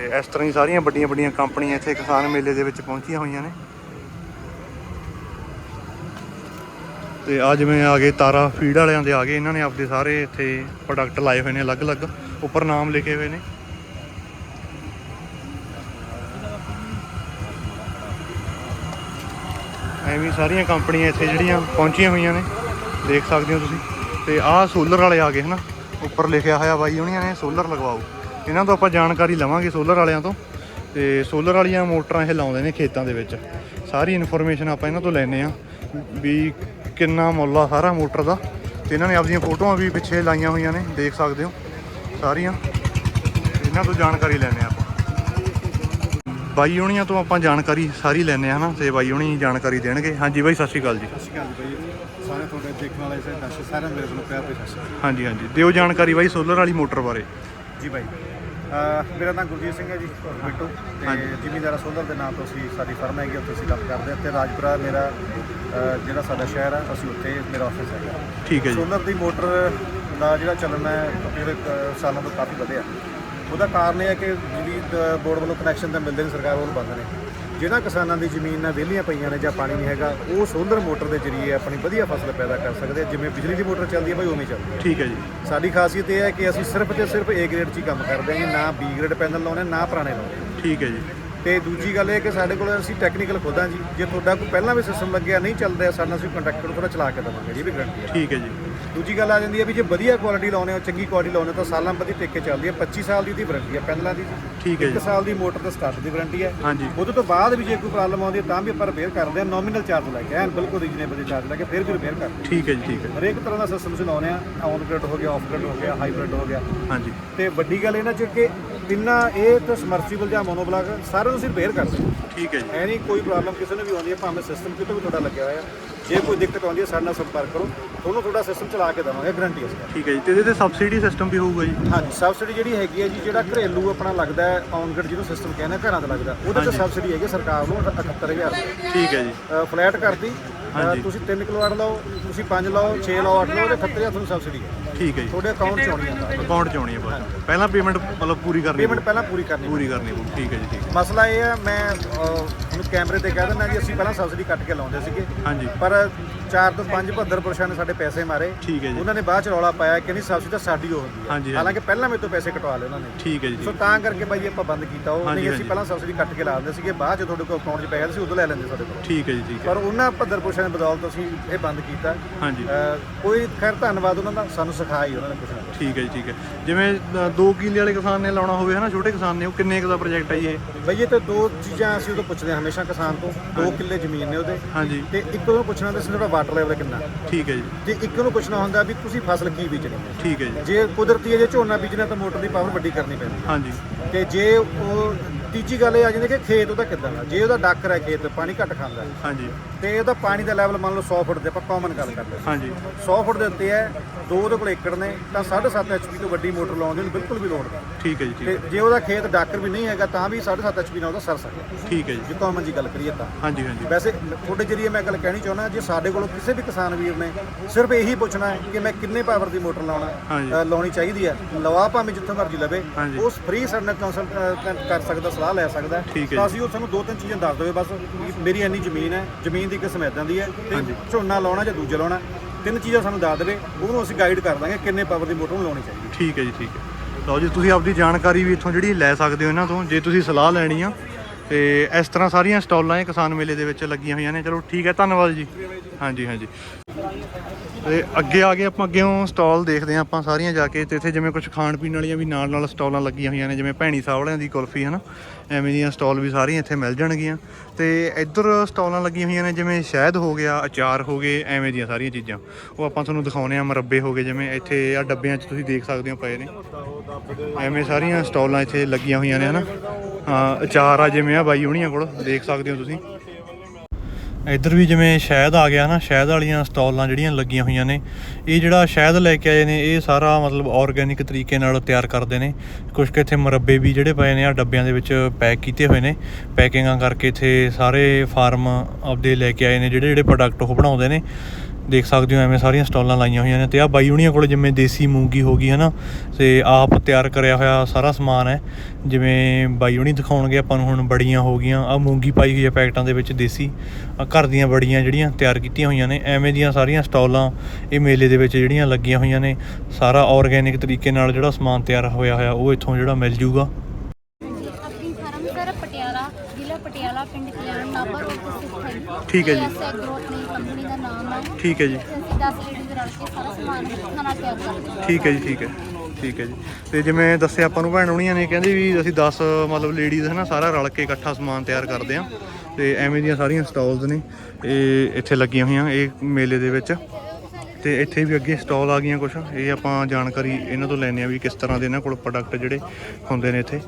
ਇਸ ਤਰ੍ਹਾਂ ਹੀ ਸਾਰੀਆਂ ਵੱਡੀਆਂ ਵੱਡੀਆਂ ਕੰਪਨੀਆਂ ਇੱਥੇ ਕਿਸਾਨ ਮੇਲੇ ਦੇ ਵਿੱਚ ਪਹੁੰਚੀਆਂ ਹੋਈਆਂ ਨੇ। ਤੇ ਆ ਜਿਵੇਂ ਆ ਗਏ ਤਾਰਾ ਫੀਡ ਵਾਲਿਆਂ ਦੇ, ਆ ਗਏ ਇਹਨਾਂ ਨੇ ਆਪਦੇ ਸਾਰੇ ਇੱਥੇ ਪ੍ਰੋਡਕਟ ਲਾਏ ਹੋਏ ਨੇ ਅਲੱਗ-ਅਲੱਗ, ਉੱਪਰ ਨਾਮ ਲਿਖੇ ਹੋਏ ਨੇ। ਐਵੇਂ ਸਾਰੀਆਂ ਕੰਪਨੀਆਂ ਇੱਥੇ ਜਿਹੜੀਆਂ ਪਹੁੰਚੀਆਂ ਹੋਈਆਂ ਨੇ, ਦੇਖ ਸਕਦੇ ਹੋ ਤੁਸੀਂ। ਤੇ ਆਹ ਸੋਲਰ ਵਾਲੇ ਆ ਗਏ ਹਨਾ, ਉੱਪਰ ਲਿਖਿਆ ਹੋਇਆ ਬਾਈ ਉਹਨਾਂ ਨੇ ਸੋਲਰ ਲਗਵਾਓ। ਇਹਨਾਂ ਤੋਂ ਆਪਾਂ ਜਾਣਕਾਰੀ ਲਵਾਂਗੇ ਸੋਲਰ ਵਾਲਿਆਂ ਤੋਂ। ਤੇ ਸੋਲਰ ਵਾਲੀਆਂ ਮੋਟਰਾਂ ਇਹ ਲਾਉਂਦੇ ਨੇ ਖੇਤਾਂ ਦੇ ਵਿੱਚ। ਸਾਰੀ ਇਨਫੋਰਮੇਸ਼ਨ ਆਪਾਂ ਇਹਨਾਂ ਤੋਂ ਲੈਣੇ ਆ ਵੀ ਕਿੰਨਾ ਮੁੱਲ ਆ ਸਾਰਾ ਮੋਟਰ ਦਾ। ਤੇ ਇਹਨਾਂ ਨੇ ਆਪਦੀਆਂ ਫੋਟੋਆਂ ਵੀ ਪਿੱਛੇ ਲਾਈਆਂ ਹੋਈਆਂ ਨੇ ਦੇਖ ਸਕਦੇ ਹੋ। ਸਾਰੀਆਂ। ਇਹਨਾਂ ਤੋਂ ਜਾਣਕਾਰੀ ਲੈਣੇ ਆ ਆਪਾਂ। ਬਾਈ ਹੋਣੀਆਂ ਤੋਂ ਆਪਾਂ ਜਾਣਕਾਰੀ ਸਾਰੀ ਲੈਣੇ ਆ ਹਨਾ ਤੇ ਬਾਈ ਹੋਣੀ ਜਾਣਕਾਰੀ ਦੇਣਗੇ। ਹਾਂਜੀ ਬਾਈ ਸਤਿ ਸ਼੍ਰੀ ਅਕਾਲ ਜੀ। ਸਤਿ ਸ਼੍ਰੀ ਅਕਾਲ ਜੀ। ਬਾਈ ਸਾਰੇ ਤੁਹਾਡੇ ਦੇਖਣ ਵਾਲੇ ਸਾਰੇ ਦਰਸ਼ਕ ਸਾਰਿਆਂ ਨੂੰ ਮੇਰੇ ਵੱਲੋਂ ਪਿਆਰ ਭਰੀ ਸਤਿ ਸ਼੍ਰੀ ਅਕਾਲ। ਹਾਂਜੀ ਹਾਂਜੀ। ਦਿਓ ਜਾਣਕਾਰੀ ਬਾਈ ਸੋਲਰ ਵਾਲੀ ਮੋਟਰ ਬਾਰੇ। ਜੀ ਬਾਈ। ਅਹ ਮੇਰਾ ਨਾਮ ਗੁਰਜੀਤ ਸਿੰਘ ਹੈ ਜੀ ਬਿੱਟੂ ਤੇ ਜ਼ਿਮੀਂਦਾਰਾ ਸੋਲਰ ਦੇ ਨਾਮ ਤੋਂ ਅਸੀਂ ਸਾਡੀ ਫਰਮ ਹੈਗੀ ਉੱਥੇ ਅਸੀਂ ਕੰਮ ਕਰਦੇ ਹਾਂ। ਤੇ ਰਾਜਪੁਰਾ ਮੇਰਾ ਅਹ ਜਿਹੜਾ ਸਾਡਾ ਸ਼ਹਿਰ ਹੈ ਅਸੀਂ ਉੱਥੇ ਮੇਰਾ ਆਫਿਸ ਹੈਗਾ। ਠੀਕ ਹੈ ਜੀ। ਸੋਲਰ ਦੀ ਮੋਟਰ ਦਾ ਜਿਹੜਾ ਚੱਲਣ ਹੈ ਪਿਛਲੇ ਕੁ ਸਾਲਾਂ ਤੋਂ ਕਾਫੀ ਵਧਿਆ। ਉਹਦਾ ਕਾਰਨ ਇਹ ਹੈ ਕਿ ਬਿਜਲੀ ਬੋਰਡ ਵੱਲੋਂ ਕਨੈਕਸ਼ਨ ਤਾਂ ਮਿਲਦੇ ਨੇ ਸਰਕਾਰ ਵੱਲੋਂ ਬੰਦ ਨੇ। ਜਿਹੜਾ ਕਿਸਾਨਾਂ ਦੀ ਜ਼ਮੀਨ ਨਾਲ ਵਿਹਲੀਆਂ ਪਈਆਂ ਨੇ ਜਾਂ ਪਾਣੀ ਨਹੀਂ ਹੈਗਾ ਉਹ ਸੋਲਰ ਮੋਟਰ ਦੇ ਜ਼ਰੀਏ ਆਪਣੀ ਵਧੀਆ ਫਸਲ ਪੈਦਾ ਕਰ ਸਕਦੇ ਆ। ਜਿਵੇਂ ਬਿਜਲੀ ਦੀ ਮੋਟਰ ਚੱਲਦੀ ਹੈ ਭਾਈ ਉਵੇਂ ਚੱਲਦੀ ਹੈ ਠੀਕ ਹੈ ਜੀ। ਸਾਡੀ ਖਾਸੀਅਤ ਇਹ ਹੈ ਕਿ ਅਸੀਂ ਸਿਰਫ ਤੇ ਸਿਰਫ A ਗ੍ਰੇਡ 'ਚ ਹੀ ਕੰਮ ਕਰਦੇ ਹਾਂ ਨਾ B ਗ੍ਰੇਡ ਪੈਨਲ ਲਾਉਣੇ ਨਾ ਪੁਰਾਣੇ ਲਾਉਣੇ ਠੀਕ ਹੈ ਜੀ। ਤੇ ਦੂਜੀ ਗੱਲ ਇਹ ਕਿ ਸਾਡੇ ਕੋਲ ਅਸੀਂ ਟੈਕਨੀਕਲ ਖੁਦ ਹਾਂ ਜੀ। ਜੇ ਤੁਹਾਡਾ ਕੋਈ ਪਹਿਲਾਂ ਵੀ ਸਿਸਟਮ ਲੱਗਿਆ ਨਹੀਂ ਚੱਲ ਰਿਹਾ ਸਾਡਾ ਅਸੀਂ ਕੰਟਰੈਕਟਰ ਨੂੰ ਥੋੜਾ ਚਲਾ ਕੇ ਦੇਵਾਂਗੇ ਜੀ ਵੀ ਗਰੰਟੀ ਠੀਕ ਹੈ ਜੀ। ਦੂਜੀ ਗੱਲ ਆ ਜਾਂਦੀ ਹੈ ਵੀ ਜੇ ਵਧੀਆ ਕੁਆਲਿਟੀ ਲਾਉਣੇ ਹੋ ਚੰਗੀ ਕੁਆਲਿਟੀ ਲਾਉਣੇ ਹੋ ਤਾਂ ਸਾਲਾਂ ਬੱਧੀ ਟਿਕ ਚੱਲਦੀ ਹੈ। 25 ਸਾਲ ਦੀ ਉਹਦੀ ਵਾਰੰਟੀ ਹੈ ਪੈਨਲਾਂ ਦੀ ਠੀਕ ਹੈ ਜੀ। 1 ਸਾਲ ਦੀ ਮੋਟਰ ਤੇ ਸਟਾਰਟ ਦੀ ਵਾਰੰਟੀ ਹੈ। ਹਾਂਜੀ। ਉਹਦੇ ਤੋਂ ਬਾਅਦ ਵੀ ਜੇ ਕੋਈ ਪ੍ਰੋਬਲਮ ਆਉਂਦੀ ਹੈ ਤਾਂ ਵੀ ਆਪਾਂ ਰਿਪੇਅਰ ਕਰਦੇ ਹਾਂ ਨੋਮੀਨਲ ਚਾਰਜ ਲੈ ਕੇ। ਐਨ ਬਿਲਕੁਲ ਰੀਜਨੇਬਲ ਚਾਰਜ ਲੈ ਕੇ ਫਿਰ ਵੀ ਰਿਪੇਅਰ ਕਰਦੇ ਹਾਂ। ਠੀਕ ਹੈ ਜੀ ਠੀਕ ਹੈ। ਹਰੇਕ ਤਰ੍ਹਾਂ ਦਾ ਸਿਸਟਮ ਚਲਾਉਂਦੇ ਆ ਔਨ ਗ੍ਰਿਡ ਹੋ ਗਿਆ ਆਫ ਗ੍ਰਿਡ ਹੋ ਗਿਆ ਹਾਈਬ੍ਰਿਡ ਹੋ ਗਿਆ। ਹਾਂਜੀ। ਤੇ ਵੱਡੀ ਗੱਲ ਇਹਨਾਂ ਚ ਕਿ ਤਿੰਨਾਂ ਇਹ ਤੇ ਸਮਰਸੀਬਲ ਜਾਂ ਮੋਨੋਬਲਾਕ ਸਾਰਿਆਂ ਨੂੰ ਅਸੀਂ ਰਿਪੇਅਰ ਕਰਦੇ ਹਾਂ। ਠੀਕ ਹੈ ਜੀ। ਐ ਨਹੀਂ ਕੋਈ ਪ੍ਰੋਬਲਮ ਕਿਸੇ ਨੂੰ ਵੀ ਆਉਂਦੀ ਹੈ ਭਾਵੇਂ ਸਿਸਟਮ ਕਿਤੋਂ ਵੀ ਤੁਹਾਡਾ ਲੱਗਿਆ ਹੋਇਆ। ਜੇ ਕੋਈ ਦਿੱਕਤ ਆਉਂਦੀ ਹੈ ਸਾਡੇ ਨਾਲ ਸੰਪਰਕ ਕਰੋ। ਤੁਹਾਨੂੰ ਤੁਹਾਡਾ ਸਿਸਟਮ ਚਲਾ ਕੇ ਦੇਵਾਂਗੇ ਗਾਰੰਟੀ ਹੈ ਇਸ ਠੀਕ ਹੈ ਜੀ। ਤੇ ਇਹਦੇ ਤੇ ਸਬਸਿਡੀ ਸਿਸਟਮ ਵੀ ਹੋਊਗਾ ਜੀ? ਹਾਂਜੀ ਸਬਸਿਡੀ ਜਿਹੜੀ ਹੈਗੀ ਹੈ ਜੀ ਜਿਹੜਾ ਘਰੇਲੂ ਆਪਣਾ ਲੱਗਦਾ ਹੈ ਔਨ ਗ੍ਰਿਡ ਜਿਹਨੂੰ ਸਿਸਟਮ ਕਹਿੰਦੇ ਘਰਾਂ ਤੇ ਲੱਗਦਾ ਉਹਦੇ ਤੇ ਸਬਸਿਡੀ ਹੈਗੀ ਸਰਕਾਰ ਨੂੰ 78000 ਰੁਪਏ ਠੀਕ ਹੈ ਜੀ। ਫਲੈਟ ਹਾਂਜੀ। ਤੁਸੀਂ 3 ਕਿਲੋ ਲਓ ਤੁਸੀਂ 5 ਲਓ 6 ਲਓ 8 ਲਓ ਉਹਦੇ 78000 ਤੁਹਾਨੂੰ ਸਬਸਿਡੀ ਹੈ। ਠੀਕ ਹੈ ਜੀ। ਤੁਹਾਡੇ ਅਕਾਊਂਟ 'ਚ ਆਉਣੀ ਹੈ। ਅਕਾਊਂਟ ਚ ਆਉਣੀ ਹੈ ਬਸ। ਪਹਿਲਾਂ ਪੇਮੈਂਟ ਮਤਲਬ ਪੂਰੀ ਕਰਨੀ ਪੇਮੈਂਟ ਪਹਿਲਾਂ ਪੂਰੀ ਕਰਨੀ ਪੂਰੀ ਕਰਨੀ ਠੀਕ ਹੈ ਜੀ ਠੀਕ ਮਸਲਾ ਇਹ ਹੈ ਮੈਂ ਹੁਣ ਕੈਮਰੇ ਤੇ ਕਹਿ ਦਿੰਦਾ ਜੀ ਅਸੀਂ ਪਹਿਲਾਂ ਸਬਸਿਡੀ ਕੱਟ ਕੇ ਲਾਉਂਦੇ ਸੀਗੇ। ਹਾਂਜੀ। ਪਰ 4 ਤੋਂ 5 ਭੱਦਰ ਪੁਰਸ਼ਾਂ ਨੇ ਸਾਡੇ ਪੈਸੇ ਮਾਰੇ। ਠੀਕ ਹੈ ਜੀ। ਉਹਨਾਂ ਨੇ ਬਾਅਦ ਚ ਰੌਲਾ ਪਾਇਆ ਕਿ ਨਹੀਂ ਸਬਸਿਡੀ ਤਾਂ ਸਾਡੀ ਹੋ ਹੁੰਦੀ ਹੈ। ਹਾਲਾਂਕਿ ਪਹਿਲਾਂ ਮੇਰੇ ਤੋਂ ਪੈਸੇ ਕਟਵਾ ਲਏ ਉਹਨਾਂ ਨੇ। ਠੀਕ ਹੈ ਜੀ। ਸੋ ਤਾਂ ਕਰਕੇ ਬਾਈ ਆਪਾਂ ਬੰਦ ਕੀਤਾ ਉਹ। ਨਹੀਂ ਅਸੀਂ। ਪਹਿਲਾਂ ਸਬਸਿਡੀ ਕੱਟ ਕੇ ਲਾ ਦਿੰਦੇ ਸੀਗੇ। ਬਾਅਦ ਚ ਤੁਹਾਡੇ ਕੋਲ ਅਕਾਊਂਟ 'ਚ ਪੈਸੇ ਸੀ ਉਦੋਂ ਲੈ ਲੈਂਦੇ ਸਾਡੇ ਕੋਲ। ਠੀਕ ਹੈ ਜੀ ਠੀਕ ਹੈ। ਪਰ ਉਹਨਾਂ ਭੱਦਰ ਪੁਰਸ਼ਾਂ ਦੇ ਬਦੌਲਤ ਅਸੀਂ ਇਹ ਬੰਦ ਕੀਤਾ। ਹਾਂਜੀ। ਕੋਈ ਖੈਰ ਧੰਨਵਾਦ ਉਹਨਾਂ ਦਾ ਸਾਨੂੰ ਸਿਖਾਇਆ ਹੀ ਉਹਨਾਂ ਨੇ ਨਾ ਕੁਛ। ਠੀਕ ਹੈ ਜੀ ਠੀਕ ਹੈ। ਜਿਵੇਂ 2 ਕਿੱਲੇ ਵਾਲੇ ਕਿਸਾਨ ਨੇ ਲਾਉਣਾ ਹੋਵੇ ਹਨਾ ਛੋਟੇ ਕਿਸਾਨ ਨੇ ਉਹ ਕਿੰਨੇ ਕੁ ਦਾ ਪ੍ਰੋਜੈਕਟ ਹੈ ਜੀ ਇਹ? ਬਈ ਇਹ ਤਾਂ ਦੋ ਚੀਜ਼ਾਂ ਅਸੀਂ ਉਦੋਂ ਪੁੱਛਦੇ ਹਾਂ ਹਮੇਸ਼ਾ ਕਿਸਾਨ ਤੋਂ ਦੋ ਕਿੱਲੇ ਜ਼ਮੀਨ ਨੇ ਉਹਦੇ। ਹਾਂਜੀ। ਤੇ ਇੱਕ ਉਹਨੂੰ ਪੁੱਛਣਾ ਤੇ ਤੁਹਾਡਾ ਵਾਟਰ ਲੈਵਲ ਕਿੰਨਾ। ਠੀਕ ਹੈ ਜੀ। ਤੇ ਇੱਕ ਨੂੰ ਪੁੱਛਣਾ ਹੁੰਦਾ ਵੀ ਤੁਸੀਂ ਫਸਲ ਕੀ ਬੀਜਣੀ ਹੈ? ਠੀਕ ਹੈ ਜੀ। ਜੇ ਕੁਦਰਤੀ ਹੈ ਜੇ ਝੋਨਾ ਬੀਜਣਾ ਤਾਂ ਮੋਟਰ ਦੀ ਪਾਵਰ ਵੱਡੀ ਕਰਨੀ ਪੈਂਦੀ ਹੈ। ਹਾਂਜੀ। ਤੇ ਜੇ ਉਹ ਤੀਜੀ ਗੱਲ ਇਹ ਆ ਜਾਂਦੀ ਕਿ ਖੇਤ ਉਹਦਾ ਕਿੱਦਾਂ ਦਾ? ਜੇ ਉਹਦਾ ਡਾਕਰ ਹੈ ਖੇਤ ਪਾਣੀ ਘੱਟ ਖਾਂਦਾ ਹਾਂਜੀ। ਤੇ ਉਹਦਾ ਪਾਣੀ ਦਾ ਲੈਵਲ ਮੰਨ ਲਓ 100 ਫੁੱਟ ਦੇ ਆਪਾਂ ਕਾਮਨ ਗੱਲ ਕਰਦੇ ਹਾਂ ਹਾਂਜੀ 100 ਫੁੱਟ ਦੇ ਉੱਤੇ ਹੈ ਦੋ ਉਹਦੇ ਕੋਲ ਏਕੜ ਨੇ ਤਾਂ 7.5 ਐਚਪੀ ਤੋਂ ਵੱਡੀ ਮੋਟਰ ਲਾਉਣ ਦੀ ਉਹਨੂੰ ਬਿਲਕੁਲ ਵੀ ਲੋੜ ਨਹੀਂ ਠੀਕ ਹੈ ਜੀ ਠੀਕ ਤੇ ਜੇ ਉਹਦਾ ਖੇਤ ਡਾਕਰ ਵੀ ਨਹੀਂ ਹੈਗਾ ਤਾਂ ਵੀ 7.5 ਐਚਪੀ ਨਾਲ ਉਹਦਾ ਸਰ ਸਕਦਾ ਠੀਕ ਹੈ ਜੀ ਜੇ ਕਾਮਨ ਜੀ ਗੱਲ ਕਰੀਏ ਤਾਂ ਹਾਂਜੀ ਹਾਂਜੀ ਵੈਸੇ ਤੁਹਾਡੇ ਜਰੀਏ ਮੈਂ ਗੱਲ ਕਹਿਣੀ ਚਾਹੁੰਦਾ ਜੇ ਸਾਡੇ ਕੋਲੋਂ ਕਿਸੇ ਵੀ ਕਿਸਾਨ ਵੀਰ ਨੇ ਸਿਰਫ ਇਹੀ ਪੁੱਛਣਾ ਹੈ ਕਿ ਮੈਂ ਕਿੰਨੇ ਪਾਵਰ ਦੀ ਮੋਟਰ ਲਾਉਣਾ ਹਾਂਜੀ। ਅ, ਲਾਉਣੀ ਚਾਹੀਦੀ ਹੈ ਲਵਾ ਭਾਵੇਂ ਜਿੱਥੋਂ ਮਰਜ਼ੀ ਲਵੇ ਹਾਂਜੀ। ਉਸ ਫ੍ਰੀ ਸਾਡੇ ਨਾਲ ਕੰਸਲਟ ਕਰ ਸਕਦਾ ਸਲਾਹ ਲੈ ਸਕਦਾ। ਠੀਕ ਹੈ ਤਾਂ ਜੀ। ਅਸੀਂ ਉਹ ਸਾਨੂੰ ਦੋ ਤਿੰਨ ਚੀਜ਼ਾਂ ਦੱਸ ਦੇਵੇ ਬਸ ਵੀ ਮੇਰੀ ਇੰਨੀ ਜ਼ਮੀਨ ਹੈ ਜ਼ਮੀਨ ਦੀ ਕਿਸਮ ਇਦਾਂ ਦੀ ਹੈ ਤੇ। ਝੋਨਾ ਲਾਉਣਾ ਜਾਂ ਦੂਜਾ ਲਾਉਣਾ ਤਿੰਨ ਚੀਜ਼ਾਂ ਸਾਨੂੰ ਦੱਸ ਦੇਵੇ ਉਹਨੂੰ ਅਸੀਂ ਗਾਈਡ ਕਰ ਦਾਂਗੇ ਕਿੰਨੇ ਪਾਵਰ ਦੀ ਮੋਟਰ ਨੂੰ ਲਾਉਣੀ ਚਾਹੀਦੀ ਠੀਕ ਹੈ ਜੀ ਠੀਕ ਹੈ। ਲਓ ਜੀ ਤੁਸੀਂ ਆਪਦੀ ਜਾਣਕਾਰੀ ਵੀ ਇੱਥੋਂ ਜਿਹੜੀ ਲੈ ਸਕਦੇ ਹੋ ਇਹਨਾਂ ਤੋਂ ਜੇ ਤੁਸੀਂ ਸਲਾਹ ਲੈਣੀ ਆ ਤੇ ਇਸ ਤਰ੍ਹਾਂ ਸਾਰੀਆਂ ਸਟਾਲਾਂ ਇਹ ਕਿਸਾਨ ਮੇਲੇ ਦੇ ਵਿੱਚ ਲੱਗੀਆਂ ਹੋਈਆਂ ਨੇ। ਚਲੋ ਠੀਕ ਹੈ ਧੰਨਵਾਦ ਜੀ। ਹਾਂਜੀ ਹਾਂਜੀ। ਤੇ ਅੱਗੇ ਆ ਗਏ ਆਪਾਂ ਅੱਗੇੋਂ ਸਟਾਲ ਦੇਖਦੇ ਹਾਂ, ਆਪਾਂ ਸਾਰੀਆਂ ਜਾ ਕੇ ਤੇ ਇੱਥੇ ਜਿਵੇਂ ਕੁਝ ਖਾਣ ਪੀਣ ਵਾਲੀਆਂ ਵੀ ਨਾਲ ਨਾਲ ਸਟਾਲਾਂ ਲੱਗੀਆਂ ਹੋਈਆਂ ਨੇ, ਜਿਵੇਂ ਭੈਣੀ ਸਾਹਿਬ ਵਾਲਿਆਂ ਦੀ ਕੁਲਫੀ, ਹਨਾ? ਐਵੇਂ ਦੀਆਂ ਸਟਾਲ ਵੀ ਸਾਰੀਆਂ ਇੱਥੇ ਮਿਲ ਜਾਣਗੀਆਂ। ਤੇ ਇੱਧਰ ਸਟਾਲਾਂ ਲੱਗੀਆਂ ਹੋਈਆਂ ਨੇ, ਜਿਵੇਂ ਸ਼ਹਿਦ ਹੋ ਗਿਆ, ਅਚਾਰ ਹੋ ਗਏ, ਐਵੇਂ ਦੀਆਂ ਸਾਰੀਆਂ ਚੀਜ਼ਾਂ। ਉਹ ਆਪਾਂ ਤੁਹਾਨੂੰ ਦਿਖਾਉਨੇ ਆ ਮਰੱਬੇ ਹੋ ਗਏ, ਜਿਵੇਂ ਇੱਥੇ ਆ ਡੱਬਿਆਂ 'ਚ ਤੁਸੀਂ ਦੇਖ ਸਕਦੇ ਹੋ ਪਏ ਨੇ। ਐਵੇਂ ਸਾਰੀਆਂ ਸਟਾਲਾਂ ਇੱਥੇ ਲੱਗੀਆਂ ਹੋਈਆਂ ਨੇ, ਹਨਾ? ਹਾਂ, ਅਚਾਰ ਆ ਜਿਵੇਂ ਆ ਬਾਈ ਹੋਣੀਆਂ ਕੋਲ, ਦੇਖ ਸਕਦੇ ਹੋ ਤੁਸੀਂ। ਇੱਧਰ ਵੀ ਜਿਵੇਂ ਸ਼ਹਿਦ ਆ ਗਿਆ ਨਾ, ਸ਼ਹਿਦ ਵਾਲੀਆਂ ਸਟਾਲਾਂ ਜਿਹੜੀਆਂ ਲੱਗੀਆਂ ਹੋਈਆਂ ਨੇ, ਇਹ ਜਿਹੜਾ ਸ਼ਹਿਦ ਲੈ ਕੇ ਆਏ ਨੇ, ਇਹ ਸਾਰਾ ਮਤਲਬ ਆਰਗੇਨਿਕ ਤਰੀਕੇ ਨਾਲ ਤਿਆਰ ਕਰਦੇ ਨੇ। ਕੁਝ ਕਿ ਇੱਥੇ ਮੁਰੱਬੇ ਵੀ ਜਿਹੜੇ ਪਏ ਨੇ ਆ ਡੱਬਿਆਂ ਦੇ ਵਿੱਚ ਪੈਕ ਕੀਤੇ ਹੋਏ ਨੇ। ਪੈਕਿੰਗਾਂ ਕਰਕੇ ਇੱਥੇ ਸਾਰੇ ਫਾਰਮ ਆਪਦੇ ਲੈ ਕੇ ਆਏ ਨੇ ਜਿਹੜੇ ਜਿਹੜੇ ਪ੍ਰੋਡਕਟ ਉਹ ਬਣਾਉਂਦੇ ਨੇ। ਦੇਖ ਸਕਦੇ ਹੋ ਐਵੇਂ ਸਾਰੀਆਂ ਸਟਾਲਾਂ ਲਾਈਆਂ ਹੋਈਆਂ ਨੇ ਤੇ ਆ ਬਾਈ ਹੁਣੀਆਂ ਕੋਲ ਜਿਵੇਂ ਦੇਸੀ ਮੂੰਗੀ ਹੋ ਗਈ ਹੈ ਨਾ ਤੇ ਆਪ ਤਿਆਰ ਕਰਿਆ ਹੋਇਆ ਸਾਰਾ ਸਮਾਨ ਹੈ। ਜਿਵੇਂ ਬਾਈ ਹੁਣੀ ਦਿਖਾਉਣਗੇ ਆਪਾਂ ਨੂੰ ਹੁਣ ਬੜੀਆਂ ਹੋ ਗਈਆਂ। ਆ ਮੂੰਗੀ ਪਾਈ ਹੋਈ ਹੈ ਪੈਕਟਾਂ ਦੇ ਵਿੱਚ ਦੇਸੀ। ਆ ਘਰ ਦੀਆਂ ਬੜੀਆਂ ਜਿਹੜੀਆਂ ਤਿਆਰ ਕੀਤੀਆਂ ਹੋਈਆਂ ਨੇ। ਐਵੇਂ ਦੀਆਂ ਸਾਰੀਆਂ ਸਟਾਲਾਂ ਇਹ ਮੇਲੇ ਦੇ ਵਿੱਚ ਜਿਹੜੀਆਂ ਲੱਗੀਆਂ ਹੋਈਆਂ ਨੇ। ਸਾਰਾ ਆਰਗੇਨਿਕ ਤਰੀਕੇ ਨਾਲ ਜਿਹੜਾ ਸਮਾਨ ਤਿਆਰ ਹੋਇਆ ਹੋਇਆ, ਉਹ ਇੱਥੋਂ ਜਿਹੜਾ ਮਿਲ ਜੂਗਾ ਆਪਣੀ ਫਰਮ ਸਰ ਪਟਿਆਲਾ ਜ਼ਿਲ੍ਹਾ ਪਟਿਆਲਾ ਪਿੰਡ ਕਲਿਆਣ ਨਾਭਾ ਰੋਡ ਤੇ ਸਥਿਤ ਹੈ ਜੀ। ਠੀਕ ਹੈ ਜੀ। TS ਐਗਰੋ ਆਪਣੀ ਕੰਪਨੀ ਦਾ ਨਾਮ ਹੈ। ਠੀਕ ਹੈ ਜੀ। ਤੇ ਅਸੀਂ 10 ਲੇਡੀਜ਼ ਰਲ ਕੇ ਸਾਰਾ ਸਮਾਨ ਹੱਥਾਂ ਨਾਲ ਤਿਆਰ ਕਰਦੇ ਹਾਂ। ਠੀਕ ਹੈ ਜੀ ਠੀਕ ਹੈ। ਠੀਕ ਹੈ ਜੀ। ਤੇ ਜਿਵੇਂ ਦੱਸਿਆ ਆਪਾਂ ਨੂੰ ਭੈਣ ਹੋਣੀਆਂ ਨੇ ਕਹਿੰਦੇ ਵੀ ਅਸੀਂ 10 ਮਤਲਬ ਲੇਡੀਜ਼ ਹਨਾ ਸਾਰਾ ਰਲ ਕੇ ਇਕੱਠਾ ਸਮਾਨ ਤਿਆਰ ਕਰਦੇ ਆ ਤੇ ਐਵੇਂ ਦੀਆਂ ਸਾਰੀਆਂ ਸਟਾਲਸ ਨੇ। ਇਹ ਇੱਥੇ ਲੱਗੀਆਂ ਹੋਈਆਂ ਇਹ ਮੇਲੇ ਦੇ ਵਿੱਚ। ਤੇ ਇੱਥੇ ਵੀ ਅੱਗੇ ਸਟਾਲ ਆ ਗਈਆਂ ਕੁਝ ਇਹ ਆਪਾਂ ਜਾਣਕਾਰੀ ਇਹਨਾਂ ਤੋਂ ਲੈਣੇ ਆ ਵੀ ਕਿਸ ਤਰ੍ਹਾਂ ਦੇ ਇਹਨਾਂ ਕੋਲ ਪ੍ਰੋਡਕਟ ਜਿਹੜੇ ਹੁੰਦੇ ਨੇ ਇੱਥੇ।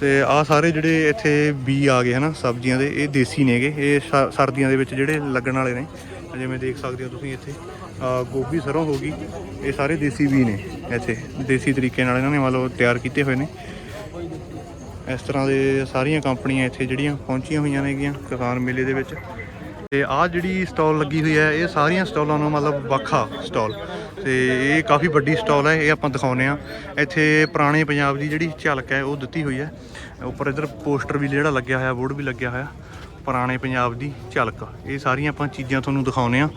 ਤੇ ਆ ਸਾਰੇ ਜਿਹੜੇ ਇੱਥੇ ਬੀ ਆ ਗਏ ਹਨਾ, ਸਬਜ਼ੀਆਂ ਦੇ, ਇਹ ਦੇਸੀ ਨੇਗੇ। ਇਹ ਸ- ਸਰਦੀਆਂ ਦੇ ਵਿੱਚ ਜਿਹੜੇ ਲੱਗਣ ਵਾਲੇ ਨੇ, ਜਿਵੇਂ ਦੇਖ ਸਕਦੇ ਹੋ ਤੁਸੀਂ ਇੱਥੇ ਗੋਭੀ ਸਰੋਂ ਹੋ ਗਈ, ਇਹ ਸਾਰੇ ਦੇਸੀ ਬੀ ਨੇ ਇੱਥੇ। ਦੇਸੀ ਤਰੀਕੇ ਨਾਲ ਇਹਨਾਂ ਨੇ ਮਤਲਬ ਤਿਆਰ ਕੀਤੇ ਹੋਏ ਨੇ। ਇਸ ਤਰ੍ਹਾਂ ਦੇ ਸਾਰੀਆਂ ਕੰਪਨੀਆਂ ਇੱਥੇ ਜਿਹੜੀਆਂ ਪਹੁੰਚੀਆਂ ਹੋਈਆਂ ਨੇਗੀਆਂ ਕਿਸਾਨ ਮੇਲੇ ਦੇ ਵਿੱਚ। ਤੇ ਆਹ ਜਿਹੜੀ ਸਟਾਲ ਲੱਗੀ ਹੋਈ ਹੈ, ਇਹ ਸਾਰੀਆਂ ਸਟਾਲਾਂ ਨੂੰ ਮਤਲਬ ਵੱਖਾ ਸਟਾਲ। ਤੇ ਇਹ ਕਾਫੀ ਵੱਡੀ ਸਟਾਲ ਹੈ, ਇਹ ਆਪਾਂ ਦਿਖਾਉਨੇ ਆ ਇੱਥੇ ਪੁਰਾਣੇ ਪੰਜਾਬ ਦੀ ਜਿਹੜੀ ਝਲਕ ਹੈ, ਉਹ ਦਿੱਤੀ ਹੋਈ ਹੈ। ਉੱਪਰ ਇਧਰ ਪੋਸਟਰ ਵੀ ਜਿਹੜਾ ਲੱਗਿਆ ਹੋਇਆ, ਬੋਰਡ ਵੀ ਲੱਗਿਆ ਹੋਇਆ, ਪੁਰਾਣੇ ਪੰਜਾਬ ਦੀ ਝਲਕ। ਇਹ ਸਾਰੀਆਂ ਆਪਾਂ ਚੀਜ਼ਾਂ ਤੁਹਾਨੂੰ ਦਿਖਾਉਨੇ ਆ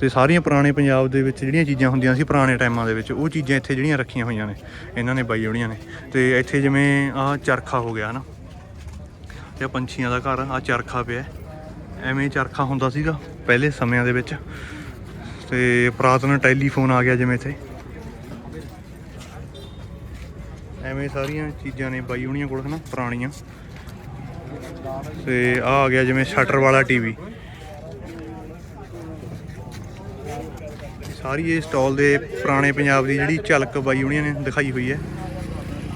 ਤੇ ਸਾਰੀਆਂ ਪੁਰਾਣੇ ਪੰਜਾਬ ਦੇ ਵਿੱਚ ਜਿਹੜੀਆਂ ਚੀਜ਼ਾਂ ਹੁੰਦੀਆਂ ਸੀ ਪੁਰਾਣੇ ਟਾਈਮਾਂ ਦੇ ਵਿੱਚ, ਉਹ ਚੀਜ਼ਾਂ ਇੱਥੇ ਜਿਹੜੀਆਂ ਰੱਖੀਆਂ ਹੋਈਆਂ ਨੇ, ਇਹਨਾਂ ਨੇ ਬਾਈ ਹੋਣੀਆਂ ਨੇ। ਤੇ ਇੱਥੇ ਜਿਵੇਂ ਆਹ ਚਰਖਾ ਹੋ ਗਿਆ ਹਨਾ ਤੇ ਆਹ ਪੰਛੀਆਂ ਦਾ ਘਰ, ਆਹ ਚਰਖਾ ਪਿਆ। ਐਵੇਂ ਚਰਖਾ ਹੁੰਦਾ ਸੀਗਾ, ਪਹਿਲੇ ਸਮਿਆਂ ਦੇ ਵਿੱਚ। ਤੇ ਪੁਰਾਤਨ ਟੈਲੀਫੋਨ ਆ ਗਿਆ ਜਿਵੇਂ ਇੱਥੇ। ਐਵੇਂ ਸਾਰੀਆਂ ਚੀਜ਼ਾਂ ਨੇ ਬਾਈ ਹੁਣੀਆਂ ਕੋਲ, ਹਨਾ, ਪੁਰਾਣੀਆਂ। ਤੇ ਆ ਆ ਗਿਆ ਜਿਵੇਂ ਸ਼ਟਰ ਵਾਲਾ ਟੀਵੀ। ਸਾਰੀ ਇਹ ਸਟਾਲ ਦੇ ਪੁਰਾਣੇ ਪੰਜਾਬ ਦੀ ਜਿਹੜੀ ਝਲਕ ਬਾਈ ਹੁਣੀਆਂ ਨੇ ਦਿਖਾਈ ਹੋਈ ਹੈ।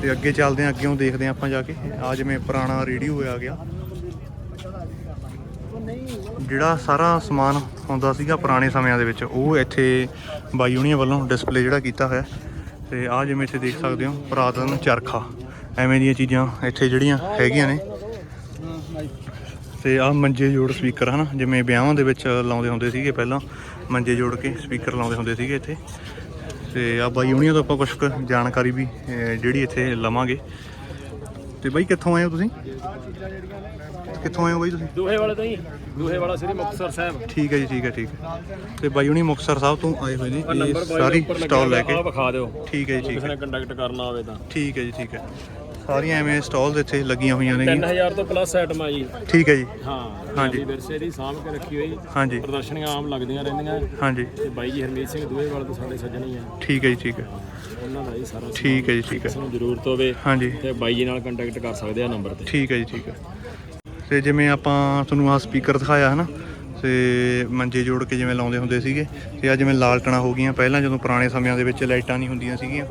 ਤੇ ਅੱਗੇ ਚੱਲਦੇ ਹਾਂ ਅੱਗੇੋਂ ਦੇਖਦੇ ਹਾਂ ਆਪਾਂ ਜਾ ਕੇ। ਆ ਜਿਵੇਂ ਪੁਰਾਣਾ ਰੇਡੀਓ ਆ ਗਿਆ। ਜਿਹੜਾ ਸਾਰਾ ਸਮਾਨ ਹੁੰਦਾ ਸੀਗਾ ਪੁਰਾਣੇ ਸਮਿਆਂ ਦੇ ਵਿੱਚ, ਉਹ ਇੱਥੇ ਬਾਈ ਹੁਣੀਆਂ ਵੱਲੋਂ ਡਿਸਪਲੇ ਜਿਹੜਾ ਕੀਤਾ ਹੋਇਆ। ਤੇ ਆਹ ਜਿਵੇਂ ਇੱਥੇ ਦੇਖ ਸਕਦੇ ਹੋ ਪੁਰਾਤਨ ਚਰਖਾ। ਐਵੇਂ ਦੀਆਂ ਚੀਜ਼ਾਂ ਇੱਥੇ ਜਿਹੜੀਆਂ ਹੈਗੀਆਂ ਨੇ। ਤੇ ਆਹ ਮੰਜੇ ਜੋੜ ਸਪੀਕਰ ਹਨਾ, ਜਿਵੇਂ ਵਿਆਹਾਂ ਦੇ ਵਿੱਚ ਲਾਉਂਦੇ ਹੁੰਦੇ ਸੀਗੇ ਪਹਿਲਾਂ, ਮੰਜੇ ਜੋੜ ਕੇ ਸਪੀਕਰ ਲਾਉਂਦੇ ਹੁੰਦੇ ਸੀਗੇ ਇੱਥੇ। ਤੇ ਆ ਬਾਈ ਯੂਨੀਅਨ ਤੋਂ ਆਪਾਂ ਕੁਝ ਕੁ ਜਾਣਕਾਰੀ ਵੀ ਜਿਹੜੀ ਇੱਥੇ ਲਵਾਂਗੇ। ਤੇ ਬਾਈ ਕਿੱਥੋਂ ਆਏ ਹੋ ਤੁਸੀਂ? ਕਿੱਥੋਂ ਆਏ ਹੋ ਬਾਈ ਤੁਸੀਂ? ਦੂਹੇ ਵਾਲੇ ਤੋਂ ਹੀ। ਦੂਹੇ ਵਾਲਾ ਸ੍ਰੀ ਮੁਕਤਸਰ ਸਾਹਿਬ। ਠੀਕ ਹੈ ਜੀ ਠੀਕ ਹੈ ਠੀਕ ਹੈ। ਤੇ ਬਾਈ ਹੁਣੀ ਮੁਕਤਸਰ ਸਾਹਿਬ ਤੋਂ ਆਏ ਹੋਏ ਨੇ। ਇਹ ਸਾਰੀ ਸਟਾਲ ਲੈ ਕੇ। ਵਿਖਾ ਦਿਓ। ਠੀਕ ਹੈ ਜੀ ਠੀਕ ਕਿਸੇ ਹੈ। ਨੇ ਕੰਟੈਕਟ ਕਰਨਾ ਹੋਵੇ ਤਾਂ। ਠੀਕ ਹੈ ਜੀ ਠੀਕ ਹੈ। ਸਾਰੀਆਂ ਐਵੇਂ ਸਟਾਲ ਦੇ ਇੱਥੇ ਲੱਗੀਆਂ ਹੋਈਆਂ ਨੇ 3000 ਤੋਂ ਪਲੱਸ ਆਈਟਮ ਆ ਜੀ। ਠੀਕ ਹੈ ਜੀ। ਹਾਂ ਹਾਂਜੀ। ਵਿਰਸੇ ਦੀ ਸਾਂਭ ਕੇ ਰੱਖੀ ਹੋਈ। ਹਾਂਜੀ। ਪ੍ਰਦਰਸ਼ਨੀਆਂ ਆਮ ਲੱਗਦੀਆਂ ਰਹਿੰਦੀਆਂ। ਹਾਂਜੀ। ਤੇ ਬਾਈ ਜੀ ਹਰਮੀਤ ਸਿੰਘ ਦੂਹੇ ਵਾਲੇ ਤੋਂ ਸਾਡੇ ਸੱਜਣੀ ਆ। ਠੀਕ ਹੈ ਜੀ ਠੀਕ ਹੈ। ਉਹਨਾਂ ਦਾ ਜੀ ਸਾਰਾ ਠੀਕ ਹੈ ਜੀ ਠੀਕ ਹੈ। ਕਿਸੇ ਨੂੰ ਜ਼ਰੂਰਤ ਹੋਵੇ ਹਾਂਜੀ। ਤੇ ਬਾਈ ਜੀ ਨਾਲ ਕੰਟੈਕਟ ਕਰ ਸਕਦੇ ਆ ਨੰਬਰ ਤੇ। ਠੀਕ ਹੈ ਜੀ ਠੀਕ ਹੈ। ਤੇ ਜਿਵੇਂ ਆਪਾਂ ਤੁਹਾਨੂੰ ਆ ਸਪੀਕਰ ਦਿਖਾਇਆ ਹੈ ਨਾ ਤੇ ਮੰਜੇ ਜੋੜ ਕੇ ਜਿਵੇਂ ਲਾਉਂਦੇ ਹੁੰਦੇ ਸੀਗੇ ਤੇ ਆ ਜਿਵੇਂ ਲਾਲਟਣਾ ਹੋ ਗਈਆਂ ਪਹਿਲਾਂ ਜਦੋਂ ਪੁਰਾਣੇ ਸਮਿਆਂ ਦੇ ਵਿੱਚ ਲਾਈਟਾਂ ਨਹੀਂ ਹੁੰਦੀਆਂ ਸੀਗੀਆਂ,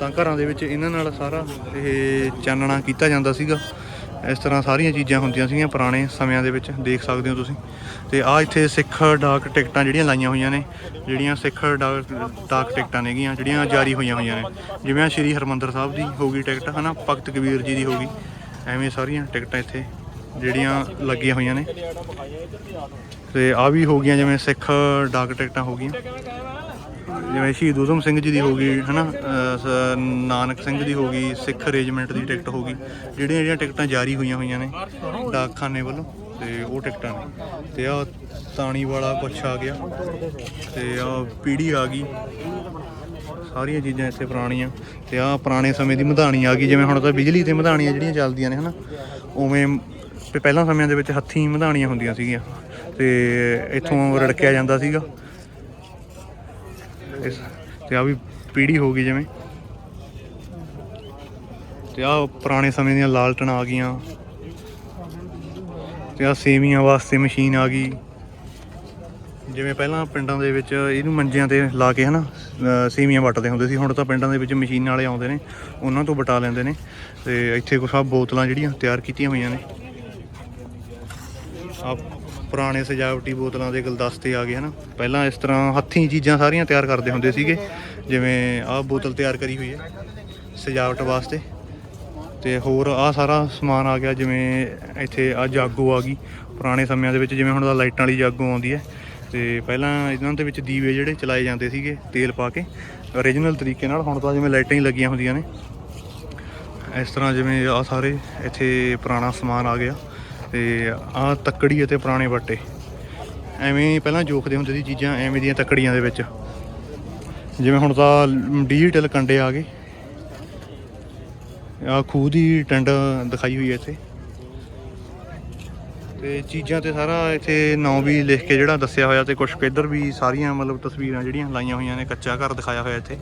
ਤਾਂ ਘਰਾਂ ਦੇ ਵਿੱਚ ਇਹਨਾਂ ਨਾਲ ਸਾਰਾ ਇਹ ਚਾਨਣਾ ਕੀਤਾ ਜਾਂਦਾ ਸੀਗਾ। ਇਸ ਤਰ੍ਹਾਂ ਸਾਰੀਆਂ ਚੀਜ਼ਾਂ ਹੁੰਦੀਆਂ ਸੀਗੀਆਂ ਪੁਰਾਣੇ ਸਮਿਆਂ ਦੇ ਵਿੱਚ, ਦੇਖ ਸਕਦੇ ਹੋ ਤੁਸੀਂ। ਤੇ ਆ ਇੱਥੇ ਸਿੱਖ ਡਾਕ ਟਿਕਟਾਂ ਜਿਹੜੀਆਂ ਲਾਈਆਂ ਹੋਈਆਂ ਨੇ, ਜਿਹੜੀਆਂ ਸਿੱਖ ਡਾਕ ਡਾਕ ਟਿਕਟਾਂ ਨੇਗੀਆਂ, ਜਿਹੜੀਆਂ ਜਾਰੀ ਹੋਈਆਂ ਹੋਈਆਂ ਨੇ। ਜਿਵੇਂ ਸ਼੍ਰੀ ਹਰਮੰਦਰ ਸਾਹਿਬ ਦੀ ਹੋ ਗਈ ਟਿਕਟ, ਹਨਾ? ਭਗਤ ਕਬੀਰ ਜੀ ਦੀ ਹੋ ਗਈ। ਐਵੇਂ ਸਾਰੀਆਂ ਟਿਕਟਾਂ ਇੱਥੇ ਜਿਹੜੀਆਂ ਲੱਗੀਆਂ ਹੋਈਆਂ ਨੇ। ਤੇ ਆ ਵੀ ਹੋ ਗਈਆਂ ਜਿਵੇਂ ਸਿੱਖ ਡਾਕ ਟਿਕਟਾਂ ਹੋ ਗਈਆਂ। ਜਿਵੇਂ ਸ਼ਹੀਦ ਊਧਮ ਸਿੰਘ ਜੀ ਦੀ ਹੋ ਗਈ, ਹਨਾ, ਅਹ ਨਾਨਕ ਸਿੰਘ ਦੀ ਹੋ ਗਈ, ਸਿੱਖ ਰੈਜੀਮੈਂਟ ਦੀ ਟਿਕਟ ਹੋ ਗਈ। ਜਿਹੜੀਆਂ ਜਿਹੜੀਆਂ ਟਿਕਟਾਂ ਜਾਰੀ ਹੋਈਆਂ ਹੋਈਆਂ ਨੇ ਡਾਕਖਾਨੇ ਵੱਲੋਂ, ਤੇ ਉਹ ਟਿਕਟਾਂ ਨੇ। ਤੇ ਆ ਤਾਣੀ ਵਾਲਾ ਕੁਛ ਆ ਗਿਆ, ਤੇ ਆ ਪੀੜੀ ਆ ਗਈ। ਸਾਰੀਆਂ ਚੀਜ਼ਾਂ ਇੱਥੇ ਪੁਰਾਣੀਆਂ। ਤੇ ਆ ਪੁਰਾਣੇ ਸਮੇਂ ਦੀ ਮਧਾਣੀ ਆ ਗਈ, ਜਿਵੇਂ ਹੁਣ ਤਾਂ ਬਿਜਲੀ ਤੇ ਮਧਾਣੀਆਂ ਜਿਹੜੀਆਂ ਚੱਲਦੀਆਂ ਨੇ, ਹਨਾ, ਉਵੇਂ ਤੇ ਪਹਿਲਾਂ ਸਮਿਆਂ ਦੇ ਵਿੱਚ ਹੱਥੀਂ ਮਧਾਣੀਆਂ ਹੁੰਦੀਆਂ ਸੀਗੀਆਂ ਤੇ ਇੱਥੋਂ ਰੜਕਿਆ ਜਾਂਦਾ ਸੀਗਾ। ਇਸ ਤੇ ਆ ਵੀ ਪੀੜੀ ਹੋ ਗਈ ਜਿਵੇਂ। ਤੇ ਆ ਪੁਰਾਣੇ ਸਮੇਂ ਦੀਆਂ ਲਾਲਟਣ ਆ ਗਈਆਂ। ਤੇ ਆ ਸੇਵੀਆਂ ਵਾਸਤੇ ਮਸ਼ੀਨ ਆ ਗਈ। ਜਿਵੇਂ ਪਹਿਲਾਂ ਪਿੰਡਾਂ ਦੇ ਵਿੱਚ ਇਹਨੂੰ ਮੰਜਿਆਂ ਤੇ ਲਾ ਕੇ ਹਨਾ, ਅਹ ਸੇਵੀਆਂ ਵੱਟਦੇ ਹੁੰਦੇ ਸੀ, ਹੁਣ ਤਾਂ ਪਿੰਡਾਂ ਦੇ ਵਿੱਚ ਮਸ਼ੀਨਾਂ ਵਾਲੇ ਆਉਂਦੇ ਨੇ, ਉਹਨਾਂ ਤੋਂ ਵਟਾ ਲੈਂਦੇ ਨੇ। ਤੇ ਇੱਥੇ ਕੁਛ ਆ ਬੋਤਲਾਂ ਜਿਹੜੀਆਂ ਤਿਆਰ ਕੀਤੀਆਂ ਹੋਈਆਂ ਨੇ। ਆ ਪੁਰਾਣੇ ਸਜਾਵਟੀ ਬੋਤਲਾਂ ਦੇ ਗੁਲਦਸਤੇ ਆ ਗਏ, ਹਨਾ? ਪਹਿਲਾਂ ਇਸ ਤਰ੍ਹਾਂ ਹੱਥੀਂ ਚੀਜ਼ਾਂ ਸਾਰੀਆਂ ਤਿਆਰ ਕਰਦੇ ਹੁੰਦੇ ਸੀਗੇ, ਜਿਵੇਂ ਆਹ ਬੋਤਲ ਤਿਆਰ ਕਰੀ ਹੋਈ ਹੈ ਸਜਾਵਟ ਵਾਸਤੇ। ਤੇ ਹੋਰ ਆਹ ਸਾਰਾ ਸਮਾਨ ਆ ਗਿਆ, ਜਿਵੇਂ ਇੱਥੇ ਆ ਜਾਗੋ ਆ ਗਈ ਪੁਰਾਣੇ ਸਮਿਆਂ ਦੇ ਵਿੱਚ, ਜਿਵੇਂ ਹੁਣ ਦਾ ਲਾਈਟਾਂ ਵਾਲੀ ਜਾਗੋ ਆਉਂਦੀ ਹੈ। ਤੇ ਪਹਿਲਾਂ ਇਹਨਾਂ ਦੇ ਵਿੱਚ ਦੀਵੇ ਜਿਹੜੇ ਚਲਾਏ ਜਾਂਦੇ ਸੀਗੇ ਤੇਲ ਪਾ ਕੇ ਓਰੀਜਨਲ ਤਰੀਕੇ ਨਾਲ, ਹੁਣ ਤਾਂ ਜਿਵੇਂ ਲਾਈਟਾਂ ਹੀ ਲੱਗੀਆਂ ਹੁੰਦੀਆਂ ਨੇ। ਇਸ ਤਰ੍ਹਾਂ ਜਿਵੇਂ ਆ ਸਾਰੇ ਇੱਥੇ ਪੁਰਾਣਾ ਸਮਾਨ ਆ ਗਿਆ। ਤੇ ਆ ਤੱਕੜੀ ਅਤੇ ਪੁਰਾਣੇ ਬੱਟੇ ਐਵੇਂ ਪਹਿਲਾਂ ਜੋਖਦੇ ਹੁੰਦੇ ਸੀ ਚੀਜ਼ਾਂ, ਐਵੇਂ ਦੀਆਂ ਤੱਕੜੀਆਂ ਦੇ ਵਿੱਚ। ਜਿਵੇਂ ਹੁਣ ਤਾਂ ਡਿਜੀਟਲ ਕੰਡੇ ਆ ਗਏ। ਆ ਖੂਹ ਦੀ ਟੰਡ ਦਿਖਾਈ ਹੋਈ ਹੈ ਇੱਥੇ। ਤੇ ਚੀਜ਼ਾਂ ਤੇ ਸਾਰਾ ਇੱਥੇ ਨਾਂ ਵੀ ਲਿਖ ਕੇ ਜਿਹੜਾ ਦੱਸਿਆ ਹੋਇਆ ਤੇ ਕੁਝ ਇੱਧਰ ਵੀ ਸਾਰੀਆਂ ਮਤਲਬ ਤਸਵੀਰਾਂ ਜਿਹੜੀਆਂ ਲਾਈਆਂ ਹੋਈਆਂ ਨੇ, ਕੱਚਾ ਘਰ ਦਿਖਾਇਆ ਹੋਇਆ ਇੱਥੇ।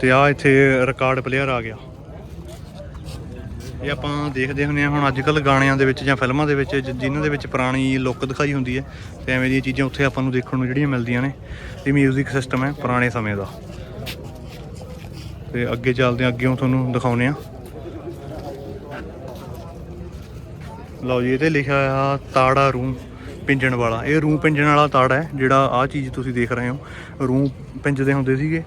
ਤੇ ਆ ਇੱਥੇ ਰਿਕਾਰਡ ਪਲੇਅਰ ਆ ਗਿਆ। ਇਹ ਆਪਾਂ ਦੇਖਦੇ ਹੁੰਦੇ ਆ ਹੁਣ ਅੱਜ ਕੱਲ ਗਾਣਿਆਂ ਦੇ ਵਿੱਚ ਜਾਂ ਫਿਲਮਾਂ ਦੇ ਵਿੱਚ, ਜ- ਜਿਨ੍ਹਾਂ ਦੇ ਵਿੱਚ ਪੁਰਾਣੀ ਲੁੱਕ ਦਿਖਾਈ ਹੁੰਦੀ ਹੈ, ਤੇ ਐਵੇਂ ਦੀਆਂ ਚੀਜ਼ਾਂ ਉੱਥੇ ਆਪਾਂ ਨੂੰ ਦੇਖਣ ਨੂੰ ਜਿਹੜੀਆਂ ਮਿਲਦੀਆਂ ਨੇ, ਇਹ ਮਿਊਜ਼ਿਕ ਸਿਸਟਮ ਹੈ ਪੁਰਾਣੇ ਸਮੇਂ ਦਾ। ਤੇ ਅੱਗੇ ਚੱਲਦੇ ਆ ਅੱਗੇੋਂ ਤੁਹਾਨੂੰ ਦਿਖਾਉਨੇ ਆ ਲਓ ਜੀ ਇਹਦੇ ਲਿਖਿਆ ਆ ਤਾੜਾ ਰੂ ਪਿੰਜਣ ਵਾਲਾ। ਇਹ ਰੂ ਪਿੰਜਣ ਵਾਲਾ ਤਾੜਾ ਹੈ, ਜਿਹੜਾ ਆ ਚੀਜ਼ ਤੁਸੀਂ ਦੇਖ ਰਹੇ ਹੋ। ਰੂ ਪਿੰਜਦੇ ਹੁੰਦੇ ਸੀਗੇ।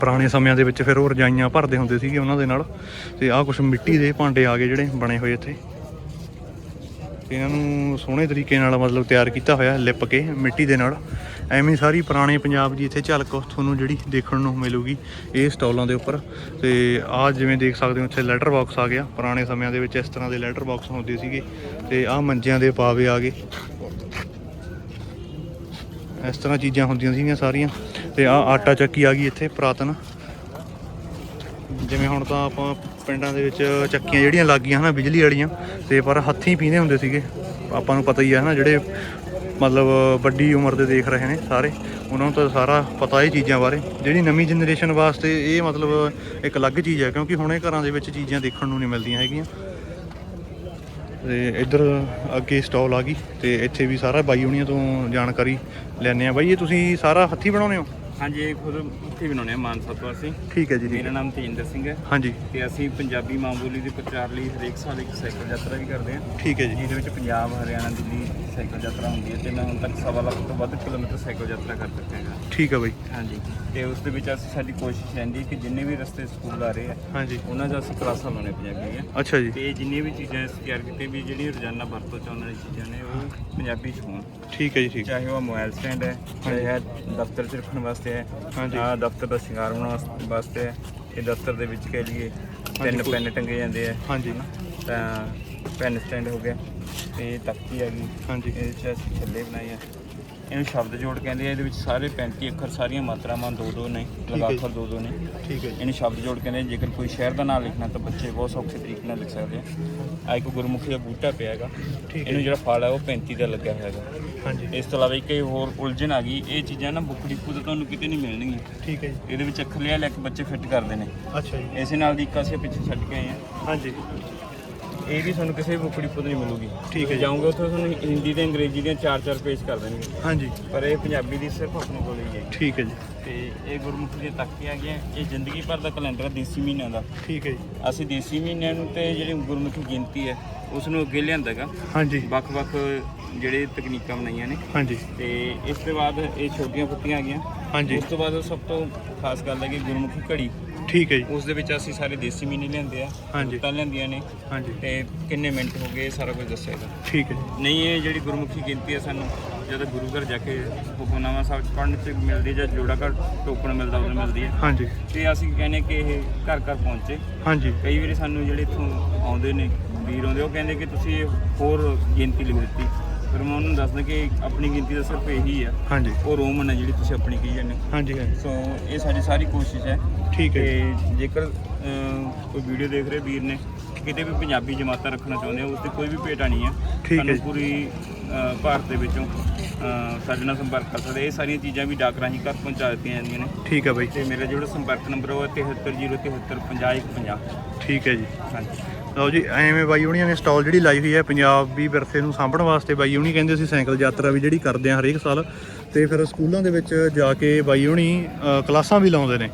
ਪੁਰਾਣੇ ਸਮਿਆਂ ਦੇ ਵਿੱਚ ਫਿਰ ਉਹ ਰਜਾਈਆਂ ਭਰਦੇ ਹੁੰਦੇ ਸੀਗੇ ਉਹਨਾਂ ਦੇ ਨਾਲ। ਤੇ ਆਹ ਕੁਝ ਮਿੱਟੀ ਦੇ ਭਾਂਡੇ ਆ ਗਏ ਜਿਹੜੇ ਬਣੇ ਹੋਏ ਇੱਥੇ। ਤੇ ਇਹਨਾਂ ਨੂੰ ਸੋਹਣੇ ਤਰੀਕੇ ਨਾਲ ਮਤਲਬ ਤਿਆਰ ਕੀਤਾ ਹੋਇਆ ਲਿਪ ਕੇ ਮਿੱਟੀ ਦੇ ਨਾਲ। ਐਵੇਂ ਸਾਰੀ ਪੁਰਾਣੇ ਪੰਜਾਬ ਦੀ ਇੱਥੇ ਝਲਕ ਤੁਹਾਨੂੰ ਜਿਹੜੀ ਦੇਖਣ ਨੂੰ ਮਿਲੂਗੀ ਇਹ ਸਟਾਲਾਂ ਦੇ ਉੱਪਰ। ਤੇ ਆਹ ਜਿਵੇਂ ਦੇਖ ਸਕਦੇ ਹੋ ਇੱਥੇ ਲੈਟਰ ਬਾਕਸ ਆ ਗਿਆ। ਪੁਰਾਣੇ ਸਮਿਆਂ ਦੇ ਵਿੱਚ ਇਸ ਤਰ੍ਹਾਂ ਦੇ ਲੈਟਰ ਬਾਕਸ ਹੁੰਦੇ ਸੀਗੇ। ਤੇ ਆਹ ਮੰਜਿਆਂ ਦੇ ਪਾਵੇ ਆ ਗਏ। ਇਸ ਤਰ੍ਹਾਂ ਚੀਜ਼ਾਂ ਹੁੰਦੀਆਂ ਸੀਗੀਆਂ ਸਾਰੀਆਂ। ਤੇ ਆਹ ਆਟਾ ਚੱਕੀ ਆ ਗਈ ਇੱਥੇ ਪੁਰਾਤਨ। ਜਿਵੇਂ ਹੁਣ ਤਾਂ ਆਪਾਂ ਪਿੰਡਾਂ ਦੇ ਵਿੱਚ ਚੱਕੀਆਂ ਜਿਹੜੀਆਂ ਲੱਗੀਆਂ ਹਨਾ, ਬਿਜਲੀ ਵਾਲੀਆਂ, ਤੇ ਪਰ ਹੱਥੀਂ ਪੀਂਦੇ ਹੁੰਦੇ ਸੀਗੇ। ਆਪਾਂ ਨੂੰ ਪਤਾ ਹੀ ਹੈ ਹਨਾ, ਜਿਹੜੇ ਮਤਲਬ ਵੱਡੀ ਉਮਰ ਦੇ ਦੇਖ ਰਹੇ ਨੇ ਸਾਰੇ, ਉਹਨਾਂ ਨੂੰ ਤਾਂ ਸਾਰਾ ਪਤਾ ਹੀ ਚੀਜ਼ਾਂ ਬਾਰੇ। ਜਿਹੜੀ ਨਵੀਂ ਜਨਰੇਸ਼ਨ ਵਾਸਤੇ ਇਹ ਮਤਲਬ ਇੱਕ ਅਲੱਗ ਚੀਜ਼ ਹੈ ਕਿਉਂਕਿ ਹੁਣੇ ਘਰਾਂ ਦੇ ਵਿੱਚ ਚੀਜ਼ਾਂ ਦੇਖਣ ਨੂੰ ਨਹੀਂ ਮਿਲਦੀਆਂ ਹੈਗੀਆਂ। ਤੇ ਇੱਧਰ ਅੱਗੇ ਸਟਾਲ ਆ ਗਈ, ਤੇ ਇੱਥੇ ਵੀ ਸਾਰਾ ਬਾਈ ਹੁਣੀਆਂ ਤੋਂ ਜਾਣਕਾਰੀ ਲੈਣੇ ਆ। ਬਾਈ, ਇਹ ਤੁਸੀਂ ਸਾਰਾ ਹੱਥੀਂ ਬਣਾਉਂਦੇ ਹੋ? ਹਾਂਜੀ ਇਹ ਖੁਦ ਉੱਥੇ ਬਣਾਉਂਦੇ ਆ ਮਾਨਸਾ ਤੋਂ ਅਸੀਂ। ਠੀਕ ਹੈ ਜੀ ਠੀਕ ਮੇਰਾ ਹੈ ਨਾਮ ਤੇਜਿੰਦਰ ਸਿੰਘ ਹੈ। ਹਾਂਜੀ। ਤੇ ਅਸੀਂ ਪੰਜਾਬੀ ਮਾਂ ਬੋਲੀ ਦੇ ਪ੍ਰਚਾਰ ਲਈ ਹਰੇਕ ਸਾਲ ਇੱਕ ਸਾਈਕਲ ਯਾਤਰਾ ਵੀ ਕਰਦੇ ਹਾਂ। ਠੀਕ ਹੈ ਜੀ। ਜਿਹਦੇ ਵਿੱਚ ਪੰਜਾਬ ਹਰਿਆਣਾ ਦਿੱਲੀ ਸਾਈਕਲ ਯਾਤਰਾ ਹੁੰਦੀ ਹੈ ਤੇ ਮੈਂ ਹੁਣ ਤੱਕ ਸਵਾ ਲੱਖ ਤੋਂ ਵੱਧ ਕਿਲੋਮੀਟਰ ਸਾਈਕਲ ਯਾਤਰਾ ਕਰ ਚੁੱਕਿਆ ਹਾਂ ਠੀਕ ਹੈ ਬਾਈ। ਹਾਂਜੀ। ਤੇ ਉਸ ਦੇ ਵਿੱਚ ਅਸੀਂ ਸਾਡੀ ਕੋਸ਼ਿਸ਼ ਰਹਿੰਦੀ ਹੈ ਕਿ ਜਿੰਨੇ ਵੀ ਰਸਤੇ ਸਕੂਲ ਆ ਰਹੇ ਆ ਹਾਂਜੀ। ਉਹਨਾਂ 'ਚ ਅਸੀਂ ਕਲਾਸਾਂ ਲਾਉਣੇ ਪੰਜਾਬੀ ਦੀਆਂ ਅੱਛਾ ਜੀ। ਤੇ ਜਿੰਨੀਆਂ ਵੀ ਚੀਜ਼ਾਂ ਅਸੀਂ ਤਿਆਰ ਕੀਤੀਆਂ ਵੀ ਜਿਹੜੀਆਂ ਰੋਜ਼ਾਨਾ ਵਰਤੋਂ ਚ ਆਉਣ ਵਾਲੀ ਚੀਜ਼ਾਂ ਨੇ ਉਹ ਪੰਜਾਬੀ ਚ ਹੋਣ। ਠੀਕ ਹੈ ਜੀ ਠੀਕ। ਚਾਹੇ ਉਹ ਮੋਬਾਈਲ ਸਟੈਂਡ ਹੈ ਚਾਹੇ ਇਹ ਦਫ਼ਤਰ ਚ ਰੱਖਣ ਵਾਸਤੇ ਹੈ ਹਾਂਜੀ। ਆਹ ਦਫ਼ਤਰ ਦਾ ਸ਼ਿੰਗਾਰ ਬਣਾਉਣ ਵਾਸ- ਵਾਸਤੇ ਹੈ ਇਹ ਦਫ਼ਤਰ ਦੇ ਵਿੱਚ ਕਹਿ ਲਈਏ ਕੋਈ- ਪੈਨ ਟੰਗੇ ਜਾਂਦੇ ਆ। ਹਾਂਜੀ। ਤਾਂ ਪੈਨ ਸਟੈਂਡ ਹੋ ਗਿਆ ਤੇ ਤਖਤੀ ਆ ਗਈ। ਹਾਂਜੀ। ਇਹਦੇ ਚ ਅਸੀਂ ਛੱਲੇ ਬਣਾਏ ਆ। ਇਹਨੂੰ ਸ਼ਬਦ ਜੋੜ ਕਹਿੰਦੇ ਆ ਇਹਦੇ ਵਿੱਚ ਸਾਰੇ 35 ਅੱਖਰ ਸਾਰੀਆਂ ਮਾਤਰਾਵਾਂ ਦੋ ਦੋ ਨੇ ਲਗਾਤਾਰ ਦੋ ਦੋ ਨੇ। ਠੀਕ ਹੈ ਇਹਨੂੰ ਸ਼ਬਦ ਜੋੜ ਕਹਿੰਦੇ ਜੇਕਰ ਕੋਈ ਸ਼ਹਿਰ ਦਾ ਨਾਮ ਲਿਖਣਾ ਤਾਂ ਬੱਚੇ ਬਹੁਤ ਸੌਖੇ ਤਰੀਕੇ ਨਾਲ ਲਿਖ ਸਕਦੇ ਆ। ਆ ਇੱਕ ਗੁਰਮੁਖੀ ਦਾ ਬੂਟਾ ਪਿਆ ਹੈਗਾ। ਇਹਨੂੰ ਜਿਹੜਾ ਫਲ ਹੈ ਉਹ 35 ਦਾ ਲੱਗਿਆ ਹੋਇਆ ਹੈਗਾ। ਹਾਂਜੀ। ਇਸ ਤੋਂ ਇਲਾਵਾ ਇੱਕ ਇਹ ਹੋਰ ਉਲਝਣ ਆ ਗਈ ਇਹ ਚੀਜ਼ਾਂ ਨਾ ਬੁੱਕ ਡਿਪੂ ਤੋਂ ਤੁਹਾਨੂੰ ਕਿਤੇ ਨਹੀਂ ਮਿਲਣਗੀਆਂ। ਠੀਕ ਹੈ ਜੀ। ਇਹਦੇ ਵਿੱਚ ਅੱਖਰ ਲਿਆ ਲੈ ਕੇ ਬੱਚੇ ਫਿੱਟ ਕਰਦੇ ਨੇ। ਅੱਛਾ ਜੀ। ਇਸੇ ਨਾਲ ਦੀ ਇੱਕ ਅਸੀਂ ਪਿੱਛੇ ਛੱਡ ਕੇ ਆਏ ਆ। ਹਾਂਜੀ। ਇਹ ਵੀ ਤੁਹਾਨੂੰ ਕਿਸੇ ਵੀ ਬੁੱਕ ਡਿਪੂ ਤੋਂ ਨਹੀਂ ਮਿਲੂਗੀ। ਠੀਕ ਹੈ। ਜਾਓਗੇ ਉੱਥੇ ਤੁਹਾਨੂੰ ਹਿੰਦੀ ਤੇ ਅੰਗਰੇਜ਼ੀ ਦੀਆਂ ਚਾਰ ਚਾਰ ਪੇਜ ਕਰ ਦੇਣਗੇ। ਹਾਂਜੀ। ਪਰ ਇਹ ਪੰਜਾਬੀ ਦੀ ਸਿਰਫ ਆਪਣੇ ਕੋਲ ਹੀ ਹੈ। ਠੀਕ ਹੈ ਜੀ। ਤੇ ਇਹ ਗੁਰਮੁਖੀ ਦੀਆਂ ਤਖਤੀਆਂ ਹੈਗੀਆਂ ਇਹ ਜ਼ਿੰਦਗੀ ਭਰ ਦਾ ਕੈਲੰਡਰ ਹੈ ਦੇਸੀ ਮਹੀਨਿਆਂ ਦਾ। ਠੀਕ ਹੈ ਜੀ। ਅਸੀਂ ਦੇਸੀ ਮਹੀਨਿਆਂ ਨੂੰ ਤੇ ਜਿਹੜੀ ਗੁਰਮੁਖੀ ਗਿਣਤੀ ਹੈ ਉਸ ਨੂੰ ਅੱਗੇ ਲਿਆਂਦਾ ਗਾ ਹਾਂਜੀ। ਵੱਖ-ਵੱਖ ਜਿਹੜੇ ਤਕਨੀਕਾਂ ਬਣਾਈਆਂ ਨੇ। ਹਾਂਜੀ। ਤੇ ਇਸ ਤੋਂ ਬਾਅਦ ਇਹ ਛੋਟੀਆਂ ਫੁੱਟੀਆਂ ਆ ਗਈਆਂ। ਹਾਂਜੀ। ਉਸ ਤੋਂ ਬਾਅਦ ਸਭ ਤੋਂ ਖਾਸ ਗੱਲ ਹੈ ਕਿ ਗੁਰਮੁਖੀ ਘੜੀ। ਠੀਕ ਹੈ ਜੀ। ਉਸ ਦੇ ਵਿੱਚ ਅਸੀਂ ਸਾਰੇ ਦੇਸੀ ਮਹੀਨੇ ਲਿਆਂਦੇ ਆ ਹਾਂਜੀ। ਤਾਂ ਲਿਆਂਦੀਆਂ ਨੇ ਹਾਂਜੀ। ਤੇ ਕਿੰਨੇ ਮਿੰਟ ਹੋ ਗਏ ਇਹ ਸਾਰਾ ਕੁਝ ਦੱਸੇਗਾ ਠੀਕ ਹੈ ਜੀ। ਨਹੀਂ ਇਹ ਜਿਹੜੀ ਗੁਰਮੁਖੀ ਗਿਣਤੀ ਹੈ ਸਾਨੂੰ ਜਦੋਂ ਗੁਰੂ ਘਰ ਜਾ ਕੇ ਹੁਕਮਨਾਮਾ ਸਾਹਿਬ ਚ ਪੜ੍ਹਨ ਚ ਮਿਲਦੀ ਜਾਂ ਜੋੜਾ ਘਰ ਟੋਕਣ ਮਿਲਦਾ ਉਦੋਂ ਮਿਲਦੀ ਹੈ। ਹਾਂਜੀ। ਤੇ ਅਸੀਂ ਕਹਿੰਦੇ ਕਿ ਇਹ ਘਰ ਘਰ ਪਹੁੰਚੇ। ਹਾਂਜੀ। ਕਈ ਵਾਰੀ ਸਾਨੂੰ ਜਿਹੜੇ ਇੱਥੋਂ ਆਉਂਦੇ ਨੇ ਵੀਰ ਆਉਂਦੇ ਉਹ ਕਹਿੰਦੇ ਕਿ ਤੁਸੀਂ ਇਹ ਹੋਰ ਗਿਣਤੀ ਲਿਖ ਦਿੱਤੀ। ਫਿਰ ਮੈਂ ਉਹਨੂੰ ਦੱਸਦਾ ਕਿ ਆਪਣੀ ਗਿਣਤੀ ਤਾਂ ਸਿਰਫ ਇਹੀ ਆ। ਹਾਂਜੀ। ਉਹ ਰੋਮਨ ਹੈ ਜਿਹੜੀ ਤੁਸੀਂ ਆਪਣੀ ਕਹੀ ਜਾਂਦੇ ਹੋ। ਹਾਂਜੀ ਹਾਂਜੀ। ਸੋ ਇਹ ਸਾਡੀ ਸਾਰੀ ਕੋਸ਼ਿਸ਼ ਹੈ ਠੀਕ ਹੈ ਤੇ। ਜੇਕਰ ਅਹ, ਕੋਈ ਵੀਡੀਓ ਦੇਖ ਰਹੇ ਵੀਰ ਨੇ ਕਿਤੇ ਵੀ ਪੰਜਾਬੀ ਜਮਾਤਾਂ ਰੱਖਣਾ ਚਾਹੁੰਦੇ ਆ ਉਸ ਤੇ ਕੋਈ ਵੀ ਭੇਟਾ ਨਹੀਂ ਹੈ ਠੀਕ ਹੈ ਜੀ। ਪੂਰੀ ਅਹ, ਭਾਰਤ ਦੇ ਵਿੱਚੋਂ ਅਹ, ਸਾਡੇ ਨਾਲ ਸੰਪਰਕ ਕਰ ਸਕਦੇ ਇਹ ਸਾਰੀਆਂ ਚੀਜ਼ਾਂ ਵੀ ਡਾਕ ਰਾਹੀਂ ਘਰ ਪਹੁੰਚਾ ਦਿੱਤੀਆਂ ਜਾਂਦੀਆਂ ਨੇ। ਠੀਕ ਹੈ ਬਾਈ। ਤੇ ਮੇਰਾ ਜਿਹੜਾ ਸੰਪਰਕ ਨੰਬਰ ਉਹ ਹੈ 7307350150 ਠੀਕ ਹੈ ਜੀ। ਹਾਂਜੀ। ਲਓ ਜੀ, ਐਵੇਂ ਬਾਈ ਹੁਣੀਆਂ ਨੇ ਸਟਾਲ ਜਿਹੜੀ ਲਾਈ ਹੋਈ ਹੈ, ਪੰਜਾਬੀ ਵਿਰਸੇ ਨੂੰ ਸਾਂਭਣ ਵਾਸਤੇ ਬਾਈ ਹੁਣੀ ਕਹਿੰਦੇ ਅਸੀਂ ਸਾਈਕਲ ਯਾਤਰਾ ਵੀ ਜਿਹੜੀ ਕਰਦੇ ਆ ਹਰੇਕ ਸਾਲ। ਤੇ ਫਿਰ ਸਕੂਲਾਂ ਦੇ ਵਿੱਚ ਜਾ ਕੇ ਬਾਈ ਹੁਣੀ ਕਲਾਸਾਂ ਵੀ ਲਾਉਂਦੇ ਨੇ।